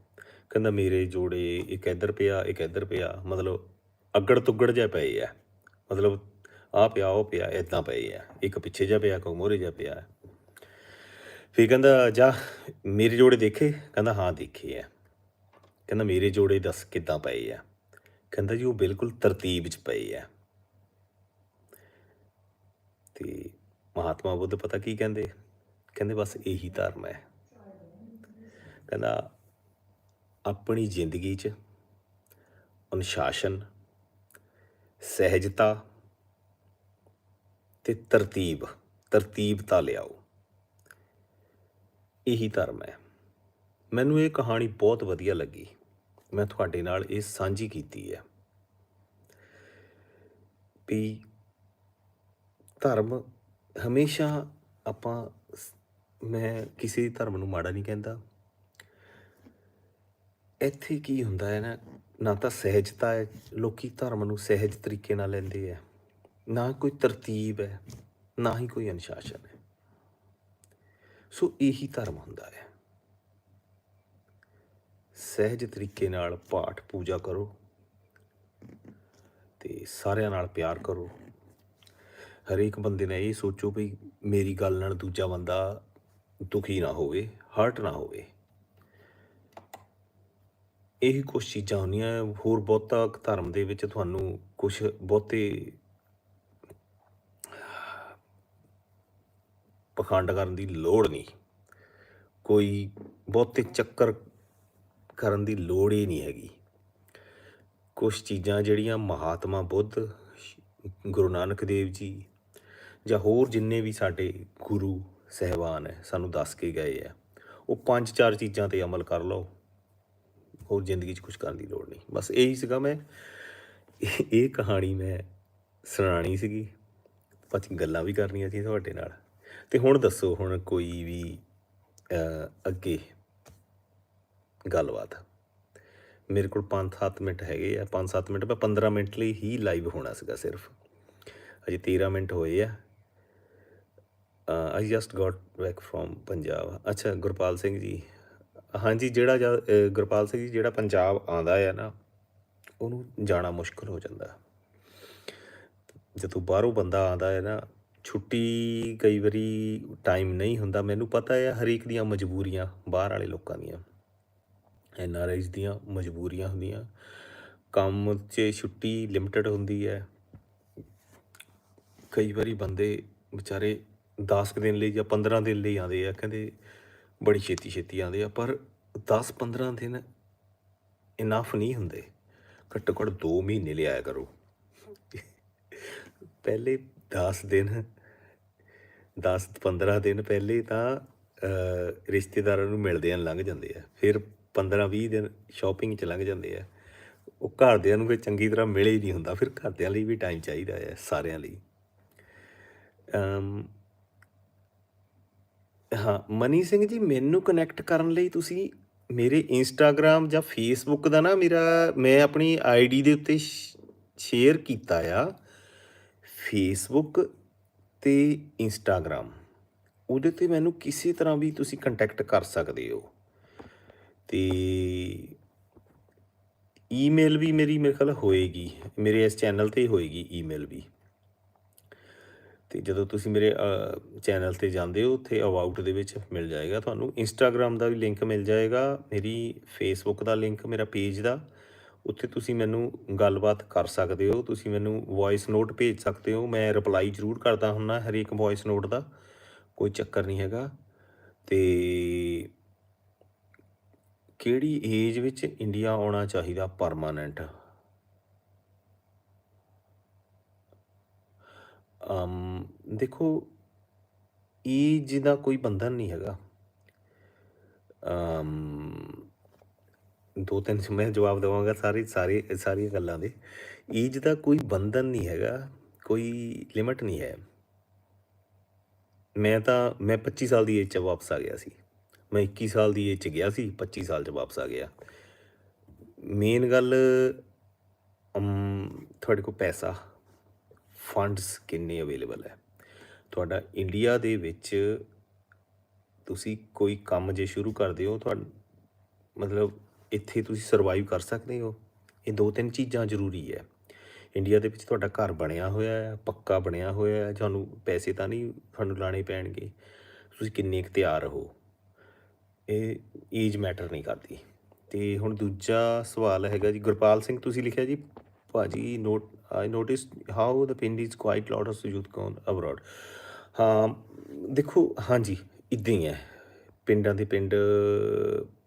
ਕਹਿੰਦਾ, ਮੇਰੇ ਜੋੜੇ ਇੱਕ ਇੱਧਰ ਪਿਆ, ਇੱਕ ਇੱਧਰ ਪਿਆ। ਮਤਲਬ ਅੱਗੜ ਤੁੱਗੜ ਜਿਹਾ ਪਏ ਆ। ਮਤਲਬ ਆ ਪਿਆ, ਉਹ ਪਿਆ ਇਦਾਂ ਪਏ ਆ। ਇੱਕ ਪਿੱਛੇ ਜਿਹਾ ਪਿਆ ਕੋਈ ਮੋਰੇ ਜਿਹਾ ਪਿਆ। ਫਿਰ ਕਹਿੰਦਾ, ਜਾ, ਮੇਰੇ ਜੋੜੇ ਦੇਖੇ? ਕਹਿੰਦਾ, ਹਾਂ, ਦੇਖੇ ਆ। ਕਹਿੰਦਾ, ਮੇਰੇ ਜੋੜੇ ਦੱਸ ਕਿੱਦਾਂ ਪਏ ਆ? ਕਹਿੰਦਾ ਜੀ, ਉਹ ਬਿਲਕੁਲ ਤਰਤੀਬ 'ਚ ਪਏ ਆ। ਤੇ ਮਹਾਤਮਾ ਬੁੱਧ ਪਤਾ ਕੀ ਕਹਿੰਦੇ? ਕਹਿੰਦੇ ਬਸ ਇਹੀ ਧਰਮ ਹੈ। ਕਹਿੰਦਾ ਆਪਣੀ ਜ਼ਿੰਦਗੀ 'ਚ ਅਨੁਸ਼ਾਸਨ, ਸਹਿਜਤਾ ਤੇ ਤਰਤੀਬ ਤਰਤੀਬਤਾ ਲਿਆਓ। ਇਹੀ ਧਰਮ ਹੈ। ਮੈਨੂੰ ਇਹ ਕਹਾਣੀ ਬਹੁਤ ਵਧੀਆ ਲੱਗੀ। ਮੈਂ ਤੁਹਾਡੇ ਨਾਲ ਇਹ ਸਾਂਝੀ ਕੀਤੀ ਹੈ ਵੀ ਧਰਮ ਹਮੇਸ਼ਾ ਆਪਾਂ ਸ- ਮੈਂ ਕਿਸੇ ਧਰਮ ਨੂੰ ਮਾੜਾ ਨਹੀਂ ਕਹਿੰਦਾ। ਇੱਥੇ ਕੀ ਹੁੰਦਾ ਹੈ ਨਾ ਨਾ ਤਾਂ ਸਹਿਜਤਾ ਹੈ, ਲੋਕੀ ਧਰਮ ਨੂੰ ਸਹਿਜ ਤਰੀਕੇ ਨਾਲ ਲੈਂਦੇ ਆ ਨਾ ਕੋਈ ਤਰਤੀਬ ਹੈ, ਨਾ ਹੀ ਕੋਈ ਅਨੁਸ਼ਾਸਨ ਹੈ। ਸੋ ਇਹੀ ਧਰਮ ਹੁੰਦਾ ਹੈ। ਸਹਿਜ ਤਰੀਕੇ ਨਾਲ ਪਾਠ ਪੂਜਾ ਕਰੋ ਤੇ ਸਾਰਿਆਂ ਨਾਲ ਪਿਆਰ ਕਰੋ। ਹਰੇਕ ਬੰਦੇ ਨੇ ਇਹ ਸੋਚੋ ਵੀ ਮੇਰੀ ਗੱਲ ਨਾਲ ਦੂਜਾ ਬੰਦਾ ਦੁਖੀ ਨਾ ਹੋਵੇ ਹਰਟ ਨਾ ਹੋਵੇ। ਇਹੀ ਕੁਛ ਚੀਜ਼ਾਂ ਹੁੰਦੀਆਂ, ਹੋਰ ਬਹੁਤਾ ਧਰਮ ਦੇ ਵਿੱਚ ਤੁਹਾਨੂੰ ਕੁਝ ਬਹੁਤੇ ਪਖੰਡ ਕਰਨ ਦੀ ਲੋੜ ਨਹੀਂ। ਕੋਈ ਬਹੁਤੇ ਚੱਕਰ ਕਰਨ ਦੀ ਲੋੜ ਹੀ ਨਹੀਂ ਹੈਗੀ। ਕੁਝ ਚੀਜ਼ਾਂ ਜਿਹੜੀਆਂ ਮਹਾਤਮਾ ਬੁੱਧ, ਗੁਰੂ ਨਾਨਕ ਦੇਵ ਜੀ ਜਾਂ ਹੋਰ ਜਿੰਨੇ ਵੀ ਸਾਡੇ ਗੁਰੂ ਸਹਿਬਾਨ ਹੈ, ਸਾਨੂੰ ਦੱਸ ਕੇ ਗਏ ਆ ਉਹ ਪੰਜ ਚਾਰ ਚੀਜ਼ਾਂ ਤੇ ਅਮਲ ਕਰ ਲਓ। ਹੋਰ ਜ਼ਿੰਦਗੀ 'ਚ ਕੁਝ ਕਰਨ ਦੀ ਲੋੜ ਨਹੀਂ। ਬਸ ਇਹੀ ਸੀਗਾ ਮੈਂ। ਇਹ ਇਹ ਕਹਾਣੀ ਮੈਂ ਸੁਣਾਣੀ ਸੀਗੀ। ਪਤੀ ਗੱਲਾਂ ਵੀ ਕਰਨੀਆਂ ਸੀ ਤੁਹਾਡੇ ਨਾਲ। ਤੇ ਹੁਣ ਦੱਸੋ, ਹੁਣ ਕੋਈ ਵੀ ਅੱਗੇ ਗੱਲਬਾਤ। ਮੇਰੇ ਕੋਲ 5-7 ਮਿੰਟ ਹੈਗੇ ਆ। 5-7 ਮਿੰਟ, ਮੈਂ 15 ਮਿੰਟ ਲਈ ਹੀ ਲਾਈਵ ਹੋਣਾ ਸੀਗਾ ਸਿਰਫ। ਅਜੇ 13 ਮਿੰਟ ਹੋਏ ਆ। I just got back from Punjab. ਅੱਛਾ, ਗੁਰਪਾਲ ਸਿੰਘ ਜੀ। ਹਾਂਜੀ, ਜਿਹੜਾ ਜਾ- ਗੁਰਪਾਲ ਸਿੰਘ ਜੀ, ਜਿਹੜਾ ਪੰਜਾਬ ਆਂਦਾ ਆ ਨਾ, ਉਹਨੂੰ ਜਾਣਾ ਮੁਸ਼ਕਲ ਹੋ ਜਾਂਦਾ। ਜਦੋਂ ਬਾਹਰੋਂ ਬੰਦਾ ਆਂਦਾ ਹੈ ਨਾ, ਛੁੱਟੀ ਕਈ ਵਾਰੀ ਟਾਈਮ ਨਹੀਂ ਹੁੰਦਾ। ਮੈਨੂੰ ਪਤਾ ਹੈ ਹਰੇਕ ਦੀਆਂ ਮਜਬੂਰੀਆਂ ਬਾਹਰ ਵਾਲੇ ਲੋਕਾਂ ਦੀਆਂ। ਐਨ ਆਰ ਆਈਜ਼ ਦੀਆਂ ਮਜਬੂਰੀਆਂ ਹੁੰਦੀਆਂ। ਕੰਮ 'ਚ ਛੁੱਟੀ ਲਿਮਟਿਡ ਹੁੰਦੀ ਹੈ। ਕਈ ਵਾਰੀ ਬੰਦੇ ਵਿਚਾਰੇ 10 ਕੁ ਦਿਨ ਲਈ ਜਾਂ 15 ਦਿਨ ਲਈ ਆਉਂਦੇ ਆ, ਕਹਿੰਦੇ ਬੜੀ ਛੇਤੀ ਛੇਤੀ ਆਉਂਦੇ ਆ, ਪਰ 10 15 ਦਿਨ ਇਨਫ ਨਹੀਂ ਹੁੰਦੇ। ਘੱਟੋ ਘੱਟ 2 ਮਹੀਨੇ ਲਿਆਇਆ ਕਰੋ। ਪਹਿਲੇ 10 ਦਿਨ 10 15 ਦਿਨ ਪਹਿਲੇ ਤਾਂ ਰਿਸ਼ਤੇਦਾਰਾਂ ਨੂੰ ਮਿਲਦੇ ਮਿਲਦਿਆਂ ਲੰਘ ਜਾਂਦੇ ਆ। ਫਿਰ 15 20 ਦਿਨ ਸ਼ਾਪਿੰਗ 'ਚ ਲੰਘ ਜਾਂਦੇ ਆ। ਉਹ ਘਰਦਿਆਂ ਨੂੰ ਕੋਈ ਚੰਗੀ ਤਰ੍ਹਾਂ ਮਿਲੇ ਹੀ ਨਹੀਂ ਹੁੰਦਾ। ਫਿਰ ਘਰਦਿਆਂ ਲਈ ਵੀ ਟਾਈਮ ਚਾਹੀਦਾ ਹੈ ਸਾਰਿਆਂ ਲਈ। ਅਮ ਹਾਂ, ਮਨੀ ਸਿੰਘ ਜੀ, ਮੈਨੂੰ ਕਨੈਕਟ ਕਰਨ ਲਈ ਤੁਸੀਂ ਮੇਰੇ ਇੰਸਟਾਗ੍ਰam ਜਾਂ ਫੇਸਬੁੱਕ ਦਾ ਨਾ ਮੇਰਾ, ਮੈਂ ਆਪਣੀ ਆਈਡੀ ਦੇ ਉੱਤੇ ਸ਼ੇਅਰ ਕੀਤਾ ਆ। ਫੇਸਬੁੱਕ ਤੇ ਇੰਸਟਾਗ੍ਰam ਉਹਦੇ ਤੇ ਮੈਨੂੰ ਕਿਸੇ ਤਰ੍ਹਾਂ ਵੀ ਤੁਸੀਂ ਕੰਟੈਕਟ ਕਰ ਸਕਦੇ ਹੋ। ਤੇ ਈਮੇਲ ਵੀ ਮੇਰੀ ਮੇਰੇ ਖਿਆਲ ਹੋਏਗੀ, ਮੇਰੇ ਇਸ ਚੈਨਲ ਤੇ ਹੋਏਗੀ ਈਮੇਲ ਵੀ। ਤੇ ਜਦੋਂ ਤੁਸੀਂ ਮੇਰੇ ਚੈਨਲ ਤੇ ਜਾਂਦੇ ਹੋ, ਉੱਥੇ ਅਬਾਊਟ ਦੇ ਵਿੱਚ ਮਿਲ ਜਾਏਗਾ ਤੁਹਾਨੂੰ। ਇੰਸਟਾਗ੍ਰam ਦਾ ਵੀ ਲਿੰਕ ਮਿਲ ਜਾਏਗਾ, ਮੇਰੀ ਫੇਸਬੁੱਕ ਦਾ ਲਿੰਕ ਮੇਰਾ ਪੇਜ ਦਾ। ਉੱਥੇ ਤੁਸੀਂ ਮੈਨੂੰ ਗੱਲਬਾਤ ਕਰ ਸਕਦੇ ਹੋ, ਤੁਸੀਂ ਮੈਨੂੰ ਵੌਇਸ ਨੋਟ ਭੇਜ ਸਕਦੇ ਹੋ। ਮੈਂ ਰਿਪਲਾਈ ਜ਼ਰੂਰ ਕਰਦਾ ਹੁੰਨਾ ਹਰੇਕ ਵੌਇਸ ਨੋਟ ਦਾ, ਕੋਈ ਚੱਕਰ ਨਹੀਂ ਹੈਗਾ। ਤੇ ਕਿਹੜੀ ਏਜ ਵਿੱਚ ਇੰਡੀਆ ਆਉਣਾ ਚਾਹੀਦਾ ਪਰਮਾਨੈਂਟ ਦੇਖੋ ਏਜ ਦਾ ਕੋਈ ਬੰਧਨ ਨਹੀਂ ਹੈਗਾ ਦੋ ਤਿੰਨ ਮੈਂ ਜਵਾਬ ਦੇਵਾਂਗਾ ਸਾਰੇ ਸਾਰੇ, ਸਾਰੀਆਂ ਗੱਲਾਂ ਦੇ। ਏਜ ਦਾ ਕੋਈ ਬੰਧਨ ਨਹੀਂ ਹੈਗਾ, ਕੋਈ ਲਿਮਟ ਨਹੀਂ ਹੈ। ਮੈਂ ਤਾਂ, ਮੈਂ 25 ਸਾਲ ਦੀ ਏਜ 'ਚ ਵਾਪਸ ਆ ਗਿਆ ਸੀ। ਮੈਂ 21 ਸਾਲ ਦੀ ਏਜ 'ਚ ਗਿਆ ਸੀ 25 ਸਾਲ 'ਚ ਵਾਪਸ ਆ ਗਿਆ। ਮੇਨ ਗੱਲ ਤੁਹਾਡੇ ਕੋਲ ਪੈਸਾ। ਫੰਡਸ ਕਿੰਨੇ ਅਵੇਲੇਬਲ ਹੈ? ਤੁਹਾਡਾ ਇੰਡੀਆ ਦੇ ਵਿੱਚ ਤੁਸੀਂ ਕੋਈ ਕੰਮ ਜੇ ਸ਼ੁਰੂ ਕਰਦੇ ਹੋ, ਤੁਹਾਡਾ, ਮਤਲਬ ਇੱਥੇ ਤੁਸੀਂ ਸਰਵਾਈਵ ਕਰ ਸਕਦੇ ਹੋ? ਇਹ ਦੋ ਤਿੰਨ ਚੀਜ਼ਾਂ ਜ਼ਰੂਰੀ ਹੈ। ਇੰਡੀਆ ਦੇ ਵਿੱਚ ਤੁਹਾਡਾ ਘਰ ਬਣਿਆ ਹੋਇਆ ਹੈ, ਪੱਕਾ ਬਣਿਆ ਹੋਇਆ ਹੈ, ਤੁਹਾਨੂੰ ਪੈਸੇ ਤਾਂ ਨਹੀਂ ਤੁਹਾਨੂੰ ਲਾਣੇ ਪੈਣਗੇ। ਤੁਸੀਂ ਕਿੰਨੇ ਕੁ ਤਿਆਰ ਹੋ? ਇਹ ਏਜ ਮੈਟਰ ਨਹੀਂ ਕਰਦੀ। ਤੇ ਹੁਣ ਦੂਜਾ ਸਵਾਲ ਹੈਗਾ ਜੀ, ਗੁਰਪਾਲ ਸਿੰਘ, ਤੁਸੀਂ ਲਿਖਿਆ ਜੀ? ਭਾਜੀ note I notice how the pind is quite lot of youth gone abroad ਹਾਂ, ਦੇਖੋ, ਹਾਂਜੀ, ਇਦਾਂ ਹੀ ਹੈ। ਪਿੰਡਾਂ ਦੇ ਪਿੰਡ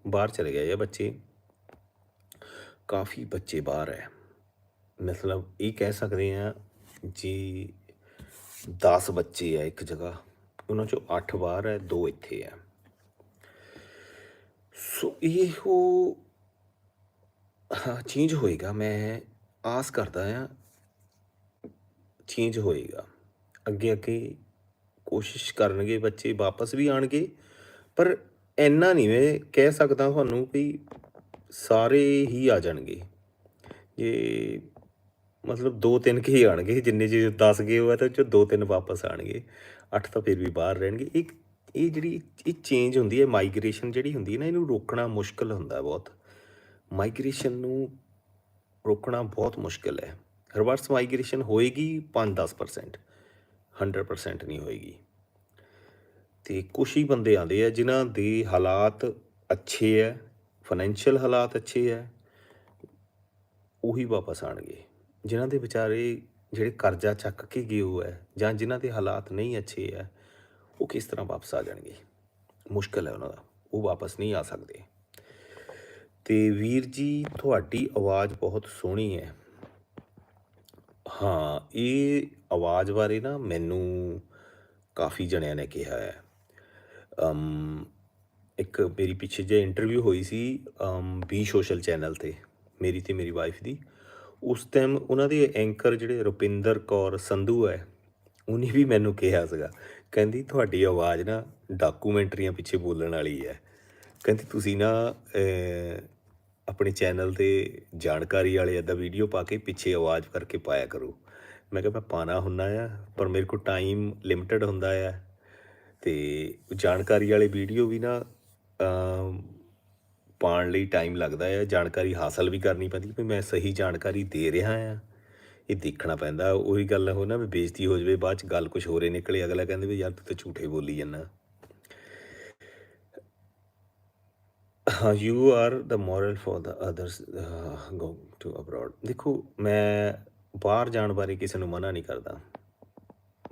ਬਾਹਰ ਚਲੇ ਗਏ ਆ ਬੱਚੇ। ਕਾਫੀ ਬੱਚੇ ਬਾਹਰ ਹੈ। ਮਤਲਬ ਇਹ ਕਹਿ ਸਕਦੇ ਆ ਜੀ 10 ਬੱਚੇ ਆ ਇੱਕ ਜਗ੍ਹਾ। ਉਹਨਾਂ ਚੋਂ 8 ਬਾਹਰ ਹੈ 2 ਇੱਥੇ ਆ ਸੋ ਇਹੋ, ਹਾਂ ਚੇਂਜ ਹੋਏਗਾ। ਮੈਂ ਆਸ ਕਰਦਾ ਆ ਚੇਂਜ ਹੋਏਗਾ। ਅੱਗੇ ਅੱਗੇ ਕੋਸ਼ਿਸ਼ ਕਰਨਗੇ ਬੱਚੇ ਵਾਪਸ ਵੀ ਆਣਗੇ ਪਰ ਇੰਨਾ ਨਹੀਂ ਮੈਂ ਕਹਿ ਸਕਦਾ ਤੁਹਾਨੂੰ ਵੀ ਸਾਰੇ ਹੀ ਆ ਜਾਣਗੇ। ਜੇ ਮਤਲਬ ਦੋ ਤਿੰਨ ਕੇ ਹੀ ਆਣਗੇ ਜਿੰਨੇ ਜੇ 10 ਗਏ ਹੋਇਆ ਤਾਂ ਉਹ 'ਚੋਂ ਦੋ ਤਿੰਨ ਵਾਪਸ ਆਣਗੇ ਅੱਠ ਤਾਂ ਫਿਰ ਵੀ ਬਾਹਰ ਰਹਿਣਗੇ। ਇੱਕ ਇਹ ਜਿਹੜੀ ਇਹ ਚੇਂਜ ਹੁੰਦੀ ਹੈ ਮਾਈਗ੍ਰੇਸ਼ਨ ਜਿਹੜੀ ਹੁੰਦੀ ਹੈ ਨਾ, ਇਹਨੂੰ ਰੋਕਣਾ ਮੁਸ਼ਕਲ ਹੁੰਦਾ ਬਹੁਤ। ਮਾਈਗ੍ਰੇਸ਼ਨ ਨੂੰ ਰੋਕਣਾ ਬਹੁਤ ਮੁਸ਼ਕਲ ਹੈ। ਰਿਵਰਸ ਮਾਈਗ੍ਰੇਸ਼ਨ ਹੋਏਗੀ 5-10% 100% ਨਹੀਂ ਹੋਏਗੀ। ਤੇ ਕੁਛ ਹੀ ਬੰਦੇ ਆਉਂਦੇ ਆ ਜਿਨ੍ਹਾਂ ਦੇ ਹਾਲਾਤ ਅੱਛੇ ਹੈ ਫਾਈਨੈਂਸ਼ੀਅਲ ਹਾਲਾਤ ਅੱਛੇ ਹੈ, ਉਹੀ ਵਾਪਸ ਆਣਗੇ ਜਿਨ੍ਹਾਂ ਦੇ ਵਿਚਾਰੇ ਜਿਹੜੇ ਕਰਜ਼ਾ ਚੱਕ ਕੇ ਗਏ ਹੋ ਹੈ ਜਾਂ ਜਿਨ੍ਹਾਂ ਦੇ ਹਾਲਾਤ ਨਹੀਂ ਅੱਛੇ ਹੈ, ਉਹ ਕਿਸ ਤਰ੍ਹਾਂ ਵਾਪਸ ਆ ਜਾਣਗੇ? ਮੁਸ਼ਕਲ ਹੈ ਉਹਨਾਂ ਦਾ। ਉਹ ਵਾਪਸ ਨਹੀਂ ਆ ਸਕਦੇ। ਤੇ ਵੀਰ ਜੀ, ਤੁਹਾਡੀ ਆਵਾਜ਼ ਬਹੁਤ ਸੋਹਣੀ ਹੈ। ਹਾਂ, ਇਹ ਆਵਾਜ਼ ਬਾਰੇ ਨਾ ਮੈਨੂੰ ਕਾਫੀ ਜਣਿਆਂ ਨੇ ਕਿਹਾ ਹੈ। ਅਮ, ਇੱਕ ਮੇਰੀ ਪਿੱਛੇ ਜੇ ਇੰਟਰਵਿਊ ਹੋਈ ਸੀ, ਅਮ, ਬੀ ਸੋਸ਼ਲ ਚੈਨਲ ਤੇ, ਮੇਰੀ ਤੇ ਮੇਰੀ ਵਾਈਫ ਦੀ। ਉਸ ਟਾਈਮ ਉਹਨਾਂ ਦੇ ਐਂਕਰ ਜਿਹੜੇ ਰੁਪਿੰਦਰ ਕੌਰ ਸੰਧੂ ਹੈ, ਉਹਨੇ ਵੀ ਮੈਨੂੰ ਕਿਹਾ ਸੀਗਾ, ਕਹਿੰਦੀ ਤੁਹਾਡੀ ਆਵਾਜ਼ ਨਾ ਡਾਕੂਮੈਂਟਰੀਆਂ ਪਿੱਛੇ ਬੋਲਣ ਵਾਲੀ ਹੈ। ਕਹਿੰਦੀ ਤੁਸੀਂ ਨਾ ਆਪਣੇ ਚੈਨਲ ਤੇ ਜਾਣਕਾਰੀ ਵਾਲੇ ਏਦਾਂ ਵੀਡੀਓ ਪਾ ਕੇ ਪਿੱਛੇ ਆਵਾਜ਼ ਕਰਕੇ ਪਾਇਆ ਕਰੋ। ਮੈਂ ਕਿਹਾ ਮੈਂ ਪਾਣਾ ਹੁੰਦਾ ਆ ਪਰ ਮੇਰੇ ਕੋਲ ਟਾਈਮ ਲਿਮਟਿਡ ਹੁੰਦਾ ਆ। ਤੇ ਜਾਣਕਾਰੀ ਵਾਲੇ ਵੀਡੀਓ ਵੀ ਨਾ ਅਮ, ਪਾਉਣ ਲਈ ਟਾਈਮ ਲੱਗਦਾ ਆ। ਜਾਣਕਾਰੀ ਹਾਸਲ ਵੀ ਕਰਨੀ ਪੈਂਦੀ ਵੀ ਮੈਂ ਸਹੀ ਜਾਣਕਾਰੀ ਦੇ ਰਿਹਾ ਆ। ਇਹ ਦੇਖਣਾ ਪੈਂਦਾ। ਉਹੀ ਗੱਲ ਹੋ ਨਾ ਵੀ ਬੇਇੱਜ਼ਤੀ ਹੋ ਜਾਵੇ ਬਾਅਦ ਚ ਗੱਲ ਕੁਝ ਹੋਰੇ ਨਿਕਲੇ ਅਗਲਾ ਕਹਿੰਦੇ ਵੀ ਯਾਰ ਤੂੰ ਤਾਂ ਝੂਠੇ ਬੋਲੀ ਜਾਂਦਾ ਹਾਂ you are the moral for the others go to abroad ਦੇਖੋ, ਮੈਂ ਬਾਹਰ ਜਾਣ ਬਾਰੇ ਕਿਸੇ ਨੂੰ ਮਨਾ ਨਹੀਂ ਕਰਦਾ।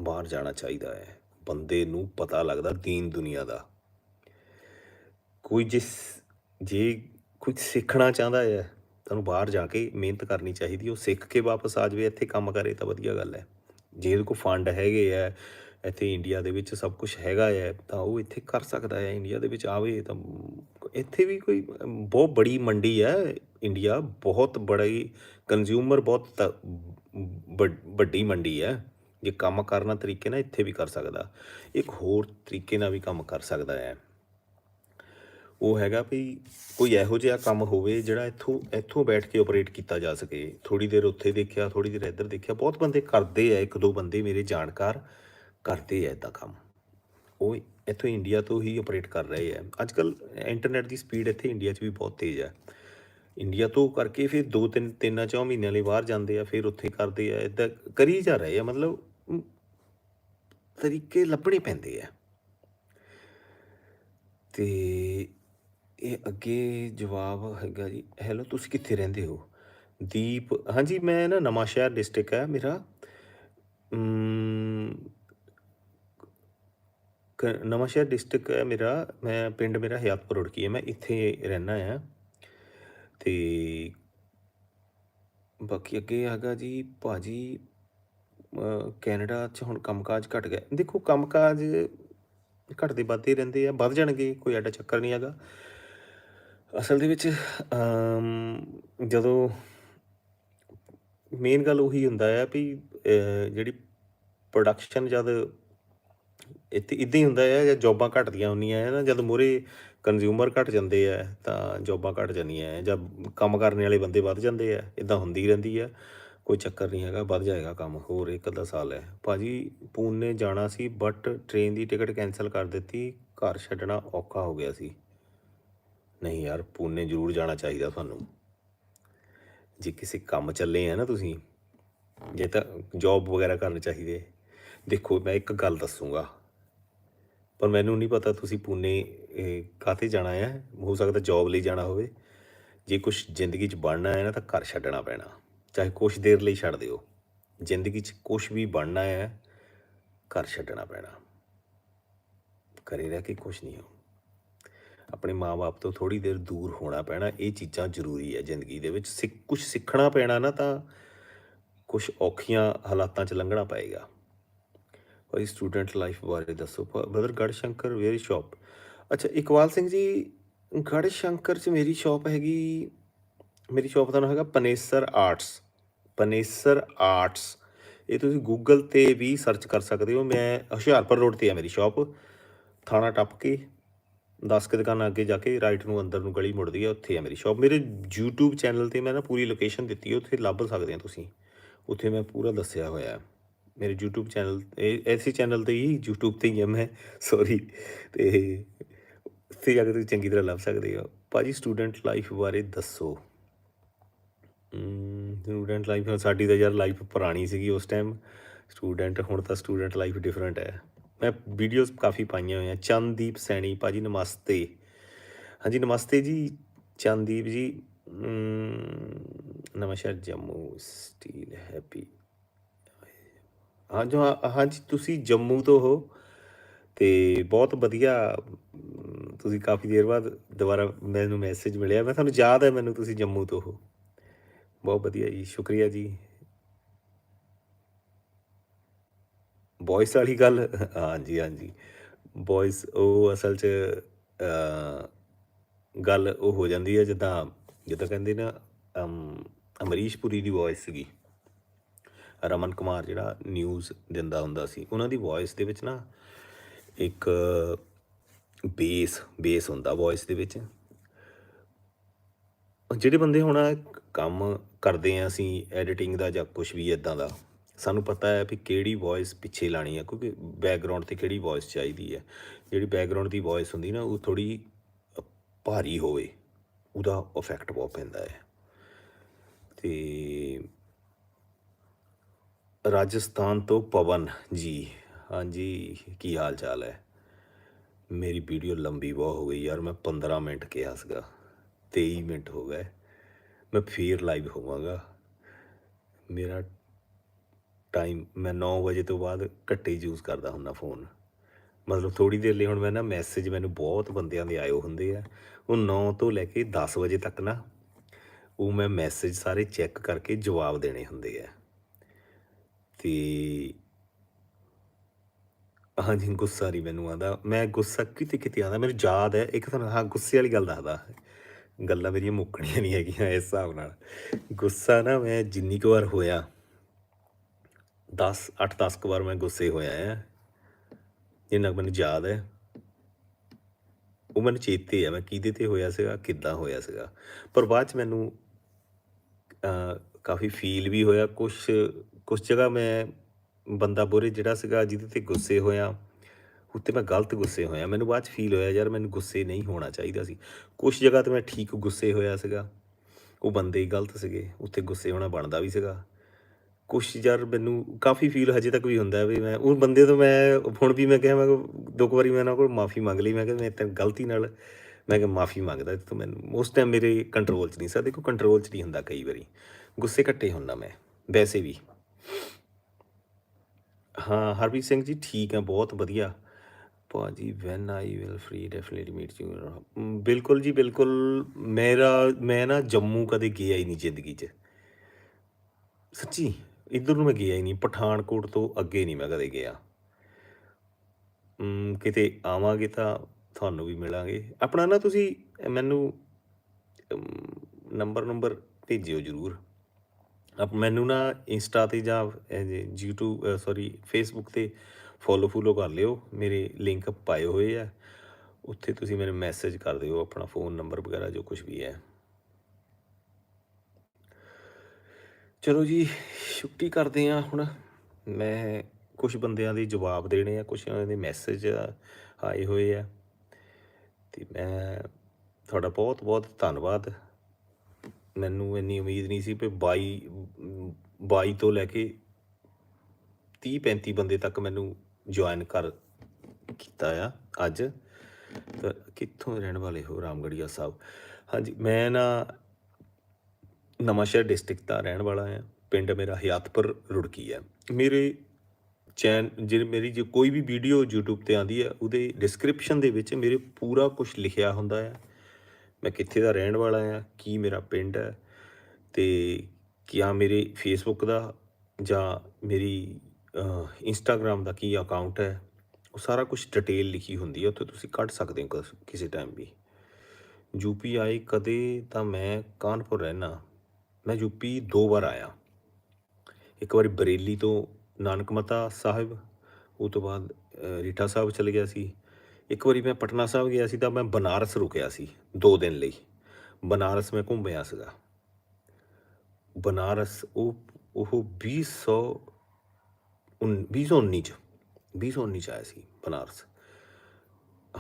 ਬਾਹਰ ਜਾਣਾ ਚਾਹੀਦਾ ਹੈ। ਬੰਦੇ ਨੂੰ ਪਤਾ ਲੱਗਦਾ ਦੀਨ ਦੁਨੀਆ ਦਾ। ਕੋਈ ਜਿਸ, ਜੇ ਕੁਝ ਸਿੱਖਣਾ ਚਾਹੁੰਦਾ ਹੈ, ਤੁਹਾਨੂੰ ਬਾਹਰ ਜਾ ਕੇ ਮਿਹਨਤ ਕਰਨੀ ਚਾਹੀਦੀ, ਉਹ ਸਿੱਖ ਕੇ ਵਾਪਸ ਆ ਜਾਵੇ, ਇੱਥੇ ਕੰਮ ਕਰੇ ਤਾਂ ਵਧੀਆ ਗੱਲ ਹੈ। ਜੇ ਉਹਦੇ ਕੋਲ ਫੰਡ ਹੈਗੇ ਆ ਇੱਥੇ ਇੰਡੀਆ ਦੇ ਵਿੱਚ ਸਭ ਕੁਝ ਹੈਗਾ ਹੈ, ਤਾਂ ਉਹ ਇੱਥੇ ਕਰ ਸਕਦਾ ਹੈ। ਇੰਡੀਆ ਦੇ ਵਿੱਚ ਆਵੇ ਤਾਂ ਇੱਥੇ ਵੀ ਕੋਈ, ਬਹੁਤ ਬੜੀ ਮੰਡੀ ਹੈ ਇੰਡੀਆ, ਬਹੁਤ ਬੜੀ ਕੰਜ਼ਿਊਮਰ ਬਹੁਤ ਤ- ਵੱਡੀ ਮੰਡੀ ਹੈ ਜੇ ਕੰਮ ਕਰਨਾ ਤਰੀਕੇ ਨਾਲ ਇੱਥੇ ਵੀ ਕਰ ਸਕਦਾ। ਇੱਕ ਹੋਰ ਤਰੀਕੇ ਨਾਲ ਵੀ ਕੰਮ ਕਰ ਸਕਦਾ ਹੈ ਉਹ ਹੈਗਾ ਵੀ ਕੋਈ ਇਹੋ ਜਿਹਾ ਕੰਮ ਹੋਵੇ ਜਿਹੜਾ ਇੱਥੋਂ ਇੱਥੋਂ ਬੈਠ ਕੇ ਆਪਰੇਟ ਕੀਤਾ ਜਾ ਸਕੇ। ਥੋੜੀ ਦੇਰ ਉੱਥੇ ਦੇਖਿਆ ਥੋੜੀ ਦੇਰ ਇੱਧਰ ਦੇਖਿਆ। ਬਹੁਤ ਬੰਦੇ ਕਰਦੇ ਆ, ਇੱਕ ਦੋ ਬੰਦੇ ਮੇਰੇ ਜਾਣਕਾਰ ਕਰਦੇ ਆ ਇਦਾਂ ਕੰਮ। ਉਹ ਇੱਥੋਂ ਇੰਡੀਆ ਤੋਂ ਹੀ ਆਪਰੇਟ ਕਰ ਰਹੇ ਆ। ਅੱਜ ਕੱਲ ਇੰਟਰਨੈਟ ਦੀ ਸਪੀਡ ਇੱਥੇ ਇੰਡੀਆ 'ਚ ਵੀ ਬਹੁਤ ਤੇਜ਼ ਹੈ ਇੰਡੀਆ ਤੋਂ ਕਰਕੇ ਫਿਰ ਦੋ ਤਿੰਨ, ਤਿੰਨਾਂ ਚੌਂ ਮਹੀਨਿਆਂ ਲਈ ਬਾਹਰ ਜਾਂਦੇ ਆ, ਫਿਰ ਉੱਥੇ ਕਰਦੇ ਆ ਇਦਾਂ ਕਰੀ ਜਾ ਰਹੇ ਆ। ਮਤਲਬ ਤਰੀਕੇ ਲੱਭਣੇ ਪੈਂਦੇ ਆ। ਤੇ ਇਹ ਅੱਗੇ ਜਵਾਬ ਹੈਗਾ ਜੀ, ਹੈਲੋ, ਤੁਸੀਂ ਕਿੱਥੇ ਰਹਿੰਦੇ ਹੋ? ਦੀਪ, ਹਾਂਜੀ, ਮੈਂ ਨਾ ਨਵਾਂ ਸ਼ਹਿਰ ਡਿਸਟ੍ਰਿਕਟ ਹੈ ਮੇਰਾ ਅਮ, ਕ- ਨਵਾਂ ਡਿਸਟ੍ਰਿਕਟ ਹੈ ਮੇਰਾ ਮੈਂ ਪਿੰਡ ਮੇਰਾ ਹਿਆਤਪੁਰ ਰੁੜਕੀ ਹੈ ਮੈਂ ਇੱਥੇ ਰਹਿਣਾ ਆ ਤੇ ਬਾਕੀ ਅੱਗੇ ਹੈਗਾ ਜੀ ਭਾਜੀ ਅਹ ਕੈਨੇਡਾ 'ਚ ਹੁਣ ਕੰਮਕਾਜ ਘਟ ਗਿਆ। ਦੇਖੋ ਕੰਮਕਾਜ ਘਟਦੇ ਵੱਧਦੇ ਰਹਿੰਦੇ ਆ ਵੱਧ ਜਾਣਗੇ ਕੋਈ ਐਡਾ ਚੱਕਰ ਨਹੀਂ ਹੈਗਾ। ਅਸਲ ਦੇ ਵਿੱਚ ਜਦੋਂ ਮੇਨ ਗੱਲ ਉਹੀ ਹੁੰਦਾ ਆ ਵੀ ਜਿਹੜੀ ਪ੍ਰੋਡਕਸ਼ਨ ਜਦ ਇੱਥੇ ਇਦਾਂ ਹੀ ਹੁੰਦਾ ਹੈ ਜਾਂ ਜੌਬਾਂ ਘਟਦੀਆਂ ਹੁੰਦੀਆਂ ਹੈ ਨਾ, ਜਦ ਮੂਹਰੇ ਕੰਜ਼ਿਊਮਰ ਘਟ ਜਾਂਦੇ ਆ, ਤਾਂ ਜੌਬਾਂ ਘਟ ਜਾਂਦੀਆਂ ਹੈ ਜਾਂ ਕੰਮ ਕਰਨ ਵਾਲੇ ਬੰਦੇ ਵੱਧ ਜਾਂਦੇ ਆ, ਇਦਾਂ ਹੁੰਦੀ ਰਹਿੰਦੀ ਆ। ਕੋਈ ਚੱਕਰ ਨਹੀਂ ਹੈਗਾ, ਵੱਧ ਜਾਏਗਾ ਕੰਮ, ਹੋਰ ਇੱਕ ਅੱਧਾ ਸਾਲ ਹੈ। ਭਾਜੀ, ਪੂਨੇ ਜਾਣਾ ਸੀ ਬਟ ਟ੍ਰੇਨ ਦੀ ਟਿਕਟ ਕੈਨਸਲ ਕਰ ਦਿੱਤੀ, ਘਰ ਛੱਡਣਾ ਔਖਾ ਹੋ ਗਿਆ ਸੀ। ਨਹੀਂ ਯਾਰ, ਪੂਨੇ ਜ਼ਰੂਰ ਜਾਣਾ ਚਾਹੀਦਾ ਤੁਹਾਨੂੰ। ਜੇ ਕਿਸੇ ਕੰਮ ਚੱਲੇ ਆ ਨਾ ਤੁਸੀਂ, ਜੇ ਤਾਂ ਜੌਬ ਵਗੈਰਾ ਕਰਨੀ ਚਾਹੀਦੇ। ਦੇਖੋ, ਮੈਂ ਇੱਕ ਗੱਲ ਦੱਸੂਗਾ। ਪਰ ਮੈਨੂੰ ਨਹੀਂ ਪਤਾ ਤੁਸੀਂ ਪੂਨੇ ਕਾਤੇ ਜਾਣਾ ਹੈ ਹੋ ਸਕਦਾ ਜੌਬ ਲਈ ਜਾਣਾ ਹੋਵੇ। ਜੇ ਕੁਝ ਜ਼ਿੰਦਗੀ 'ਚ ਬਣਨਾ ਹੈ ਨਾ ਤਾਂ ਘਰ ਛੱਡਣਾ ਪੈਣਾ। ਚਾਹੇ ਕੁਝ ਦੇਰ ਲਈ ਛੱਡ ਦਿਓ। ਜ਼ਿੰਦਗੀ 'ਚ ਕੁਝ ਵੀ ਬਣਨਾ ਹੈ, ਘਰ ਛੱਡਣਾ ਪੈਣਾ। ਘਰੇ ਰਹਿ ਕੇ ਕੁਝ ਨਹੀਂ ਹੋ। ਆਪਣੇ ਮਾਪੇ ਤੋਂ ਥੋੜੀ ਦੇਰ ਦੂਰ ਹੋਣਾ ਪੈਣਾ, ਇਹ ਚੀਜ਼ਾਂ ਜ਼ਰੂਰੀ ਹੈ ਜ਼ਿੰਦਗੀ ਦੇ ਵਿੱਚ। ਸਿੱਖ ਕੁਝ ਸਿੱਖਣਾ ਪੈਣਾ ਨਾ ਤਾਂ ਕੁਝ ਔਖੀਆਂ ਹਾਲਾਤਾਂ 'ਚ ਲੰਘਣਾ ਪਏਗਾ। ਭਾਈ ਸਟੂਡੈਂਟ ਲਾਈਫ ਬਾਰੇ ਦੱਸੋ। ਬ੍ਰਦਰ ਗੜ ਸ਼ੰਕਰ ਵੇਰੀ ਸ਼ਾਪ ਅੱਛਾ, ਇਕਬਾਲ ਸਿੰਘ ਜੀ ਗੜ ਸ਼ੰਕਰ 'ਚ ਮੇਰੀ ਸ਼ਾਪ ਹੈਗੀ, ਮੇਰੀ ਸ਼ਾਪ ਦਾ ਨਾਮ ਹੈਗਾ ਪਨੇਸਰ ਆਰਟਸ ਪਨੇਸਰ ਆਰਟਸ ਇਹ ਤੁਸੀਂ ਗੂਗਲ ਤੇ ਵੀ ਸਰਚ ਕਰ ਸਕਦੇ ਹੋ। ਮੈਂ ਹੁਸ਼ਿਆਰਪੁਰ ਰੋਡ ਤੇ ਆ ਮੇਰੀ ਸ਼ਾਪ ਥਾਣਾ ਟੱਪ ਕੇ 10 ਕੁ ਦੁਕਾਨਾਂ ਅੱਗੇ ਜਾ ਕੇ ਰਾਈਟ ਨੂੰ ਅੰਦਰ ਨੂੰ ਗਲੀ ਮੁੜਦੀ ਹੈ ਉੱਥੇ ਆ ਮੇਰੀ ਸ਼ਾਪ ਮੇਰੇ YouTube ਚੈਨਲ ਤੇ ਮੈਂ ਨਾ ਪੂਰੀ ਲੋਕੇਸ਼ਨ ਦਿੱਤੀ ਹੈ ਉੱਥੇ ਲੱਭ ਸਕਦੇ ਹੋ ਤੁਸੀਂ। ਉੱਥੇ ਮੈਂ ਪੂਰਾ ਦੱਸਿਆ ਹੋਇਆ। ਹੈ ਮੇਰੇ YouTube ਚੈਨਲ ਇਹ, ਐਸੀ ਚੈਨਲ ਤੇ ਹੀ YouTube ਤੇ ਹੀ ਹਾਂ ਮੈਂ ਸੌਰੀ ਤੇ ਉੱਥੇ ਜਾ ਕੇ ਤੁਸੀਂ ਚੰਗੀ ਤਰ੍ਹਾਂ ਲੱਭ ਸਕਦੇ ਹੋ। ਭਾਜੀ ਸਟੂਡੈਂਟ ਲਾਈਫ ਬਾਰੇ ਦੱਸੋ। ਸਟੂਡੈਂਟ ਲਾਈਫ ਸਾਡੀ ਤਾਂ ਯਾਰ ਲਾਈਫ ਪੁਰਾਣੀ ਸੀਗੀ ਉਸ ਟਾਈਮ ਸਟੂਡੈਂਟ ਹੁਣ ਤਾਂ ਸਟੂਡੈਂਟ ਲਾਈਫ ਡਿਫਰੈਂਟ ਹੈ। ਮੈਂ ਵੀਡੀਓਜ਼ ਕਾਫੀ ਪਾਈਆਂ ਹੋਈਆਂ। ਚੰਦੀਪ ਸੈਣੀ, ਭਾਜੀ, ਨਮਸਤੇ। ਹਾਂਜੀ, ਨਮਸਤੇ ਜੀ। ਚੰਦੀਪ ਜੀ ਨਮਸਕਾਰ ਜੰਮੂ ਸਟੀਲ ਹੈਪੀ ਹਾਂ ਜੋ ਹਾਂਜੀ, ਤੁਸੀਂ ਜੰਮੂ ਤੋਂ ਹੋ ਤੇ ਬਹੁਤ ਵਧੀਆ ਤੁਸੀਂ ਕਾਫੀ ਦੇਰ ਬਾਅਦ ਦੁਬਾਰਾ ਮੈਨੂੰ ਮੈਸੇਜ ਮਿਲਿਆ। ਮੈਂ ਤੁਹਾਨੂੰ ਯਾਦ ਹੈ ਮੈਨੂੰ ਤੁਸੀਂ ਜੰਮੂ ਤੋਂ ਹੋ। ਬਹੁਤ ਵਧੀਆ ਜੀ, ਸ਼ੁਕਰੀਆ ਜੀ। ਵੌਇਸ ਵਾਲੀ ਗੱਲ, ਹਾਂਜੀ ਹਾਂਜੀ। ਵੌਇਸ ਉਹ ਅਸਲ 'ਚ ਗੱਲ ਉਹ ਹੋ ਜਾਂਦੀ ਹੈ ਜਿੱਦਾਂ ਜਿੱਦਾਂ ਕਹਿੰਦੇ ਨਾ ਅਮਰੀਸ਼ ਪੁਰੀ ਦੀ ਵੌਇਸ ਸੀਗੀ। ਰਮਨ ਕੁਮਾਰ ਜਿਹੜਾ ਨਿਊਜ਼ ਦਿੰਦਾ ਹੁੰਦਾ ਸੀ, ਉਹਨਾਂ ਦੀ ਵੌਇਸ ਦੇ ਵਿੱਚ ਨਾ ਇੱਕ ਬੇਸ ਬੇਸ ਹੁੰਦਾ ਵੌਇਸ ਦੇ ਵਿੱਚ। ਜਿਹੜੇ ਬੰਦੇ ਹੁਣ ਕੰਮ ਕਰਦੇ ਆ ਅਸੀਂ ਐਡੀਟਿੰਗ ਦਾ ਜਾਂ ਕੁਝ ਵੀ ਇਦਾਂ ਦਾ, ਸਾਨੂੰ ਪਤਾ ਹੈ ਵੀ ਕਿਹੜੀ ਵੌਇਸ ਪਿੱਛੇ ਲਾਣੀ ਹੈ ਕਿਉਂਕਿ ਬੈਕਗ੍ਰਾਉਂਡ ਤੇ ਕਿਹੜੀ ਵੌਇਸ ਚਾਹੀਦੀ ਹੈ। ਜਿਹੜੀ ਬੈਕਗ੍ਰਾਉਂਡ ਦੀ ਵੌਇਸ ਹੁੰਦੀ ਨਾ, ਉਹ ਥੋੜੀ ਭਾਰੀ ਹੋਵੇ, ਉਹਦਾ ਇਫੈਕਟ ਬਹੁਤ ਪੈਂਦਾ ਹੈ। ਤੇ ਰਾਜਸਥਾਨ ਤੋਂ ਪਵਨ ਜੀ। ਹਾਂਜੀ, ਕੀ ਹਾਲ ਚਾਲ ਹੈ? ਮੇਰੀ ਵੀਡੀਓ ਲੰਬੀ ਬਹੁਤ ਹੋ ਗਈ ਯਾਰ, ਮੈਂ 15 ਮਿੰਟ ਕਿਹਾ ਸੀਗਾ 23 ਮਿੰਟ ਹੋ ਗਏ। ਮੈਂ ਫੇਰ ਲਾਈਵ ਹੋਵਾਂਗਾ। ਮੇਰਾ ਟਾਈਮ ਮੈਂ 9 ਵਜੇ ਤੋਂ ਬਾਅਦ ਘੱਟੇ ਯੂਜ਼ ਕਰਦਾ ਹੁੰਦਾ ਫੋਨ ਮਤਲਬ ਥੋੜੀ ਦੇਰ ਲਈ ਹੁਣ ਮੈਂ ਨਾ ਮੈਸੇਜ ਮੈਨੂੰ ਬਹੁਤ ਬੰਦਿਆਂ ਦੇ ਆਏ ਹੁੰਦੇ ਆ। ਉਹ 9 ਤੋਂ ਲੈ ਕੇ 10 ਵਜੇ ਤੱਕ ਨਾ, ਉਹ ਮੈਂ ਮੈਸੇਜ ਸਾਰੇ ਚੈੱਕ ਕਰਕੇ ਜਵਾਬ ਦੇਣੇ ਹੁੰਦੇ ਆ। ਤੇ ਹਾਂਜੀ, ਗੁੱਸਾ ਨਹੀਂ ਮੈਨੂੰ ਆਉਂਦਾ। ਮੈਂ ਗੁੱਸਾ ਕਿਤੇ ਕਿਤੇ ਆਉਂਦਾ, ਮੈਨੂੰ ਯਾਦ ਹੈ, ਇੱਕ ਤੁਹਾਨੂੰ ਹਾਂ, ਗੁੱਸੇ ਵਾਲੀ ਗੱਲ ਦੱਸਦਾ। ਗੱਲਾਂ ਮੇਰੀਆਂ ਮੁੱਕਣੀਆਂ ਨਹੀਂ ਹੈਗੀਆਂ ਇਸ ਹਿਸਾਬ ਨਾਲ। ਗੁੱਸਾ ਨਾ ਮੈਂ ਜਿੰਨੀ ਕੁ ਵਾਰ ਹੋਇਆ 10 8 10 ਕੁ ਵਾਰ ਮੈਂ ਗੁੱਸੇ ਹੋਇਆ ਆ। ਜਿੰਨਾ ਕੁ ਮੈਨੂੰ ਯਾਦ ਹੈ, ਉਹ ਮੈਨੂੰ ਚੇਤੇ ਆ, ਮੈਂ ਕਿਹਦੇ ਤੇ ਹੋਇਆ ਸੀਗਾ, ਕਿੱਦਾਂ ਹੋਇਆ ਸੀਗਾ। ਪਰ ਬਾਅਦ ਚ ਮੈਨੂੰ ਕਾਫੀ ਫੀਲ ਵੀ ਹੋਇਆ ਕੁਝ ਕੁਝ ਜਗ੍ਹਾ ਮੈਂ ਬੰਦਾ ਬੁਰੇ ਜਿਹੜਾ ਸੀਗਾ ਜਿਹਦੇ ਤੇ ਗੁੱਸੇ ਹੋਇਆ, ਉੱਤੇ ਮੈਂ ਗਲਤ ਗੁੱਸੇ ਹੋਇਆ। ਮੈਨੂੰ ਬਾਅਦ ਚ ਫੀਲ ਹੋਇਆ, ਯਾਰ ਮੈਨੂੰ ਗੁੱਸੇ ਨਹੀਂ ਹੋਣਾ ਚਾਹੀਦਾ ਸੀ। ਕੁਝ ਜਗ੍ਹਾ ਤੇ ਮੈਂ ਠੀਕ ਗੁੱਸੇ ਹੋਇਆ ਸੀਗਾ। ਉਹ ਬੰਦੇ ਹੀ ਗਲਤ ਸੀਗੇ, ਉੱਥੇ ਗੁੱਸੇ ਹੋਣਾ ਬਣਦਾ ਵੀ ਸੀਗਾ। ਕੁਛ ਯਾਰ ਮੈਨੂੰ ਕਾਫੀ ਫੀਲ ਹਜੇ ਤੱਕ ਵੀ ਹੁੰਦਾ ਵੀ ਮੈਂ, ਉਹ ਬੰਦੇ ਤੋਂ ਮੈਂ, ਹੁਣ ਵੀ ਮੈਂ ਕਿਹਾ ਮੈਂ ਦੋ ਕੁ ਵਾਰੀ ਮੈਂ ਉਹਨਾਂ ਕੋਲ ਮਾਫੀ ਮੰਗ ਲਈ, ਮੈਂ ਕਿਹਾ ਮੈਂ ਤੇ ਗਲਤੀ ਨਾਲ, ਮੈਂ ਕਿਹਾ ਮਾਫੀ ਮੰਗਦਾ ਤੇ ਮੈਨੂੰ, ਉਸ ਟਾਈਮ ਮੇਰੇ ਕੰਟਰੋਲ 'ਚ ਨਹੀਂ ਸੀ। ਦੇਖੋ ਕੰਟਰੋਲ 'ਚ ਨਹੀਂ ਹੁੰਦਾ ਕਈ ਵਾਰੀ। ਗੁੱਸੇ ਘੱਟੇ ਹੁੰਦਾ ਮੈਂ, ਵੈਸੇ ਵੀ। ਹਾਂ, ਹਰਪ੍ਰੀਤ ਸਿੰਘ ਜੀ ਠੀਕ ਹੈ, ਬਹੁਤ ਵਧੀਆ। ਭਾਜੀ when I will free definitely meet you ਬਿਲਕੁਲ ਜੀ, ਬਿਲਕੁਲ। ਮੇਰਾ, ਮੈਂ ਨਾ ਜੰਮੂ ਕਦੇ ਗਿਆ ਹੀ ਨਹੀਂ ਜ਼ਿੰਦਗੀ 'ਚ। ਸੱਚੀ, ਇੱਧਰ ਨੂੰ ਮੈਂ ਗਿਆ ਹੀ ਨਹੀਂ। ਪਠਾਨਕੋਟ ਤੋਂ ਅੱਗੇ ਨਹੀਂ ਮੈਂ ਕਦੇ ਗਿਆ। ਕਿਤੇ ਆਵਾਂਗੇ ਤਾਂ ਤੁਹਾਨੂੰ ਵੀ ਮਿਲਾਂਗੇ। ਆਪਣਾ ਨਾ ਤੁਸੀਂ ਮੈਨੂੰ ਨੰਬਰ ਨੰਬਰ ਭੇਜਿਓ ਜਰੂਰ। ਆਪ ਮੈਨੂੰ ਨਾ ਇੰਸਟਾ ਤੇ ਜਾਂ YouTube ਸੌਰੀ ਫੇਸਬੁੱਕ ਤੇ ਫੋਲੋ ਫੋਲੋ ਕਰ ਲਿਓ, ਮੇਰੇ ਲਿੰਕ ਪਾਏ ਹੋਏ ਆ। ਉੱਥੇ ਤੁਸੀਂ ਮੈਨੂੰ ਮੈਸੇਜ ਕਰ ਦਿਓ ਆਪਣਾ ਫੋਨ ਨੰਬਰ ਵਗੈਰਾ, ਜੋ ਕੁਝ ਵੀ ਹੈ। ਚਲੋ ਜੀ, ਛੁੱਟੀ ਕਰਦੇ ਆ ਹੁਣ। ਮੈਂ ਕੁਝ ਬੰਦਿਆਂ ਦੇ ਜਵਾਬ ਦੇਣੇ ਆ, ਕੁਛ ਦੇ ਮੈਸੇਜ ਆਏ ਹੋਏ ਆ। ਤੇ ਮੈਂ ਤੁਹਾਡਾ ਬਹੁਤ ਬਹੁਤ ਧੰਨਵਾਦ। ਮੈਨੂੰ ਇੰਨੀ ਉਮੀਦ ਨਹੀਂ ਸੀ ਕਿ 22 22 ਤੋਂ ਲੈ ਕੇ 30 35 ਬੰਦੇ ਤੱਕ ਮੈਨੂੰ ਜੁਆਇਨ ਕਰ ਕੀਤਾ ਆ ਅੱਜ। ਤਾਂ ਕਿੱਥੋਂ ਰਹਿਣ ਵਾਲੇ ਹੋ? ਰਾਮਗੜੀਆ ਸਾਹਿਬ। ਹਾਂਜੀ, ਮੈਂ ਨਾ ਨਵਾਂਸ਼ਹਿਰ ਡਿਸਟ੍ਰਿਕਟ ਦਾ ਰਹਿਣ ਵਾਲਾ ਆ। ਪਿੰਡ ਮੇਰਾ ਹਯਾਤਪੁਰ, ਰੁੜਕੀ ਹੈ ਮੇਰੇ ਚੈਨ ਜੇ ਮੇਰੀ ਜੇ ਕੋਈ ਵੀ ਵੀਡੀਓ YouTube ਤੇ ਆਂਦੀ ਹੈ ਉਹਦੇ ਡਿਸਕ੍ਰਿਪਸ਼ਨ ਦੇ ਵਿੱਚ ਮੇਰੇ ਪੂਰਾ ਕੁਝ ਲਿਖਿਆ ਹੁੰਦਾ ਹੈ ਮੈਂ ਕਿੱਥੇ ਦਾ ਰਹਿਣ ਵਾਲਾ ਆ ਕੀ ਮੇਰਾ ਪਿੰਡ ਹੈ ਤੇ ਕਿਆ ਮੇਰੇ ਫੇਸਬੁੱਕ ਦਾ ਜਾਂ ਮੇਰੀ ਇੰਸਟਾਗ੍ਰam ਦਾ ਕੀ ਅਕਾਊਂਟ ਹੈ ਉਹ ਸਾਰਾ ਕੁਝ ਡਿਟੇਲ ਲਿਖੀ ਹੁੰਦੀ ਹੈ ਉੱਥੇ ਤੁਸੀਂ ਕੱਢ ਸਕਦੇ ਹੋ ਕਸ- ਕਿਸੇ ਟਾਈਮ ਵੀ। ਯੂਪੀ ਆਏ ਕਦੇ ਤਾਂ ਮੈਂ ਕਾਨਪੁਰ ਰਹਿਣਾ ਮੈਂ ਯੂਪੀ ਦੋ ਵਾਰ ਆਇਆ। ਇੱਕ ਵਾਰੀ ਬਰੇਲੀ ਤੋਂ ਨਾਨਕ ਮਤਾ ਸਾਹਿਬ ਉਹ ਤੋਂ ਬਾਅਦ ਅ, ਰੀਠਾ ਸਾਹਿਬ ਚਲੇ ਗਿਆ ਸੀ। ਇੱਕ ਵਾਰੀ ਮੈਂ ਪਟਨਾ ਸਾਹਿਬ ਗਿਆ ਸੀ ਤਾਂ ਮੈਂ ਬਨਾਰਸ ਰੁਕਿਆ ਸੀ 2 ਦਿਨ ਲਈ। ਬਨਾਰਸ ਮੈਂ ਘੁੰਮਿਆ ਸੀਗਾ। ਬਨਾਰਸ ਉਹ ਉਹ 2000 ਉਨ- 2019 ਚ 2019 ਚ ਆਇਆ ਸੀ ਬਨਾਰਸ।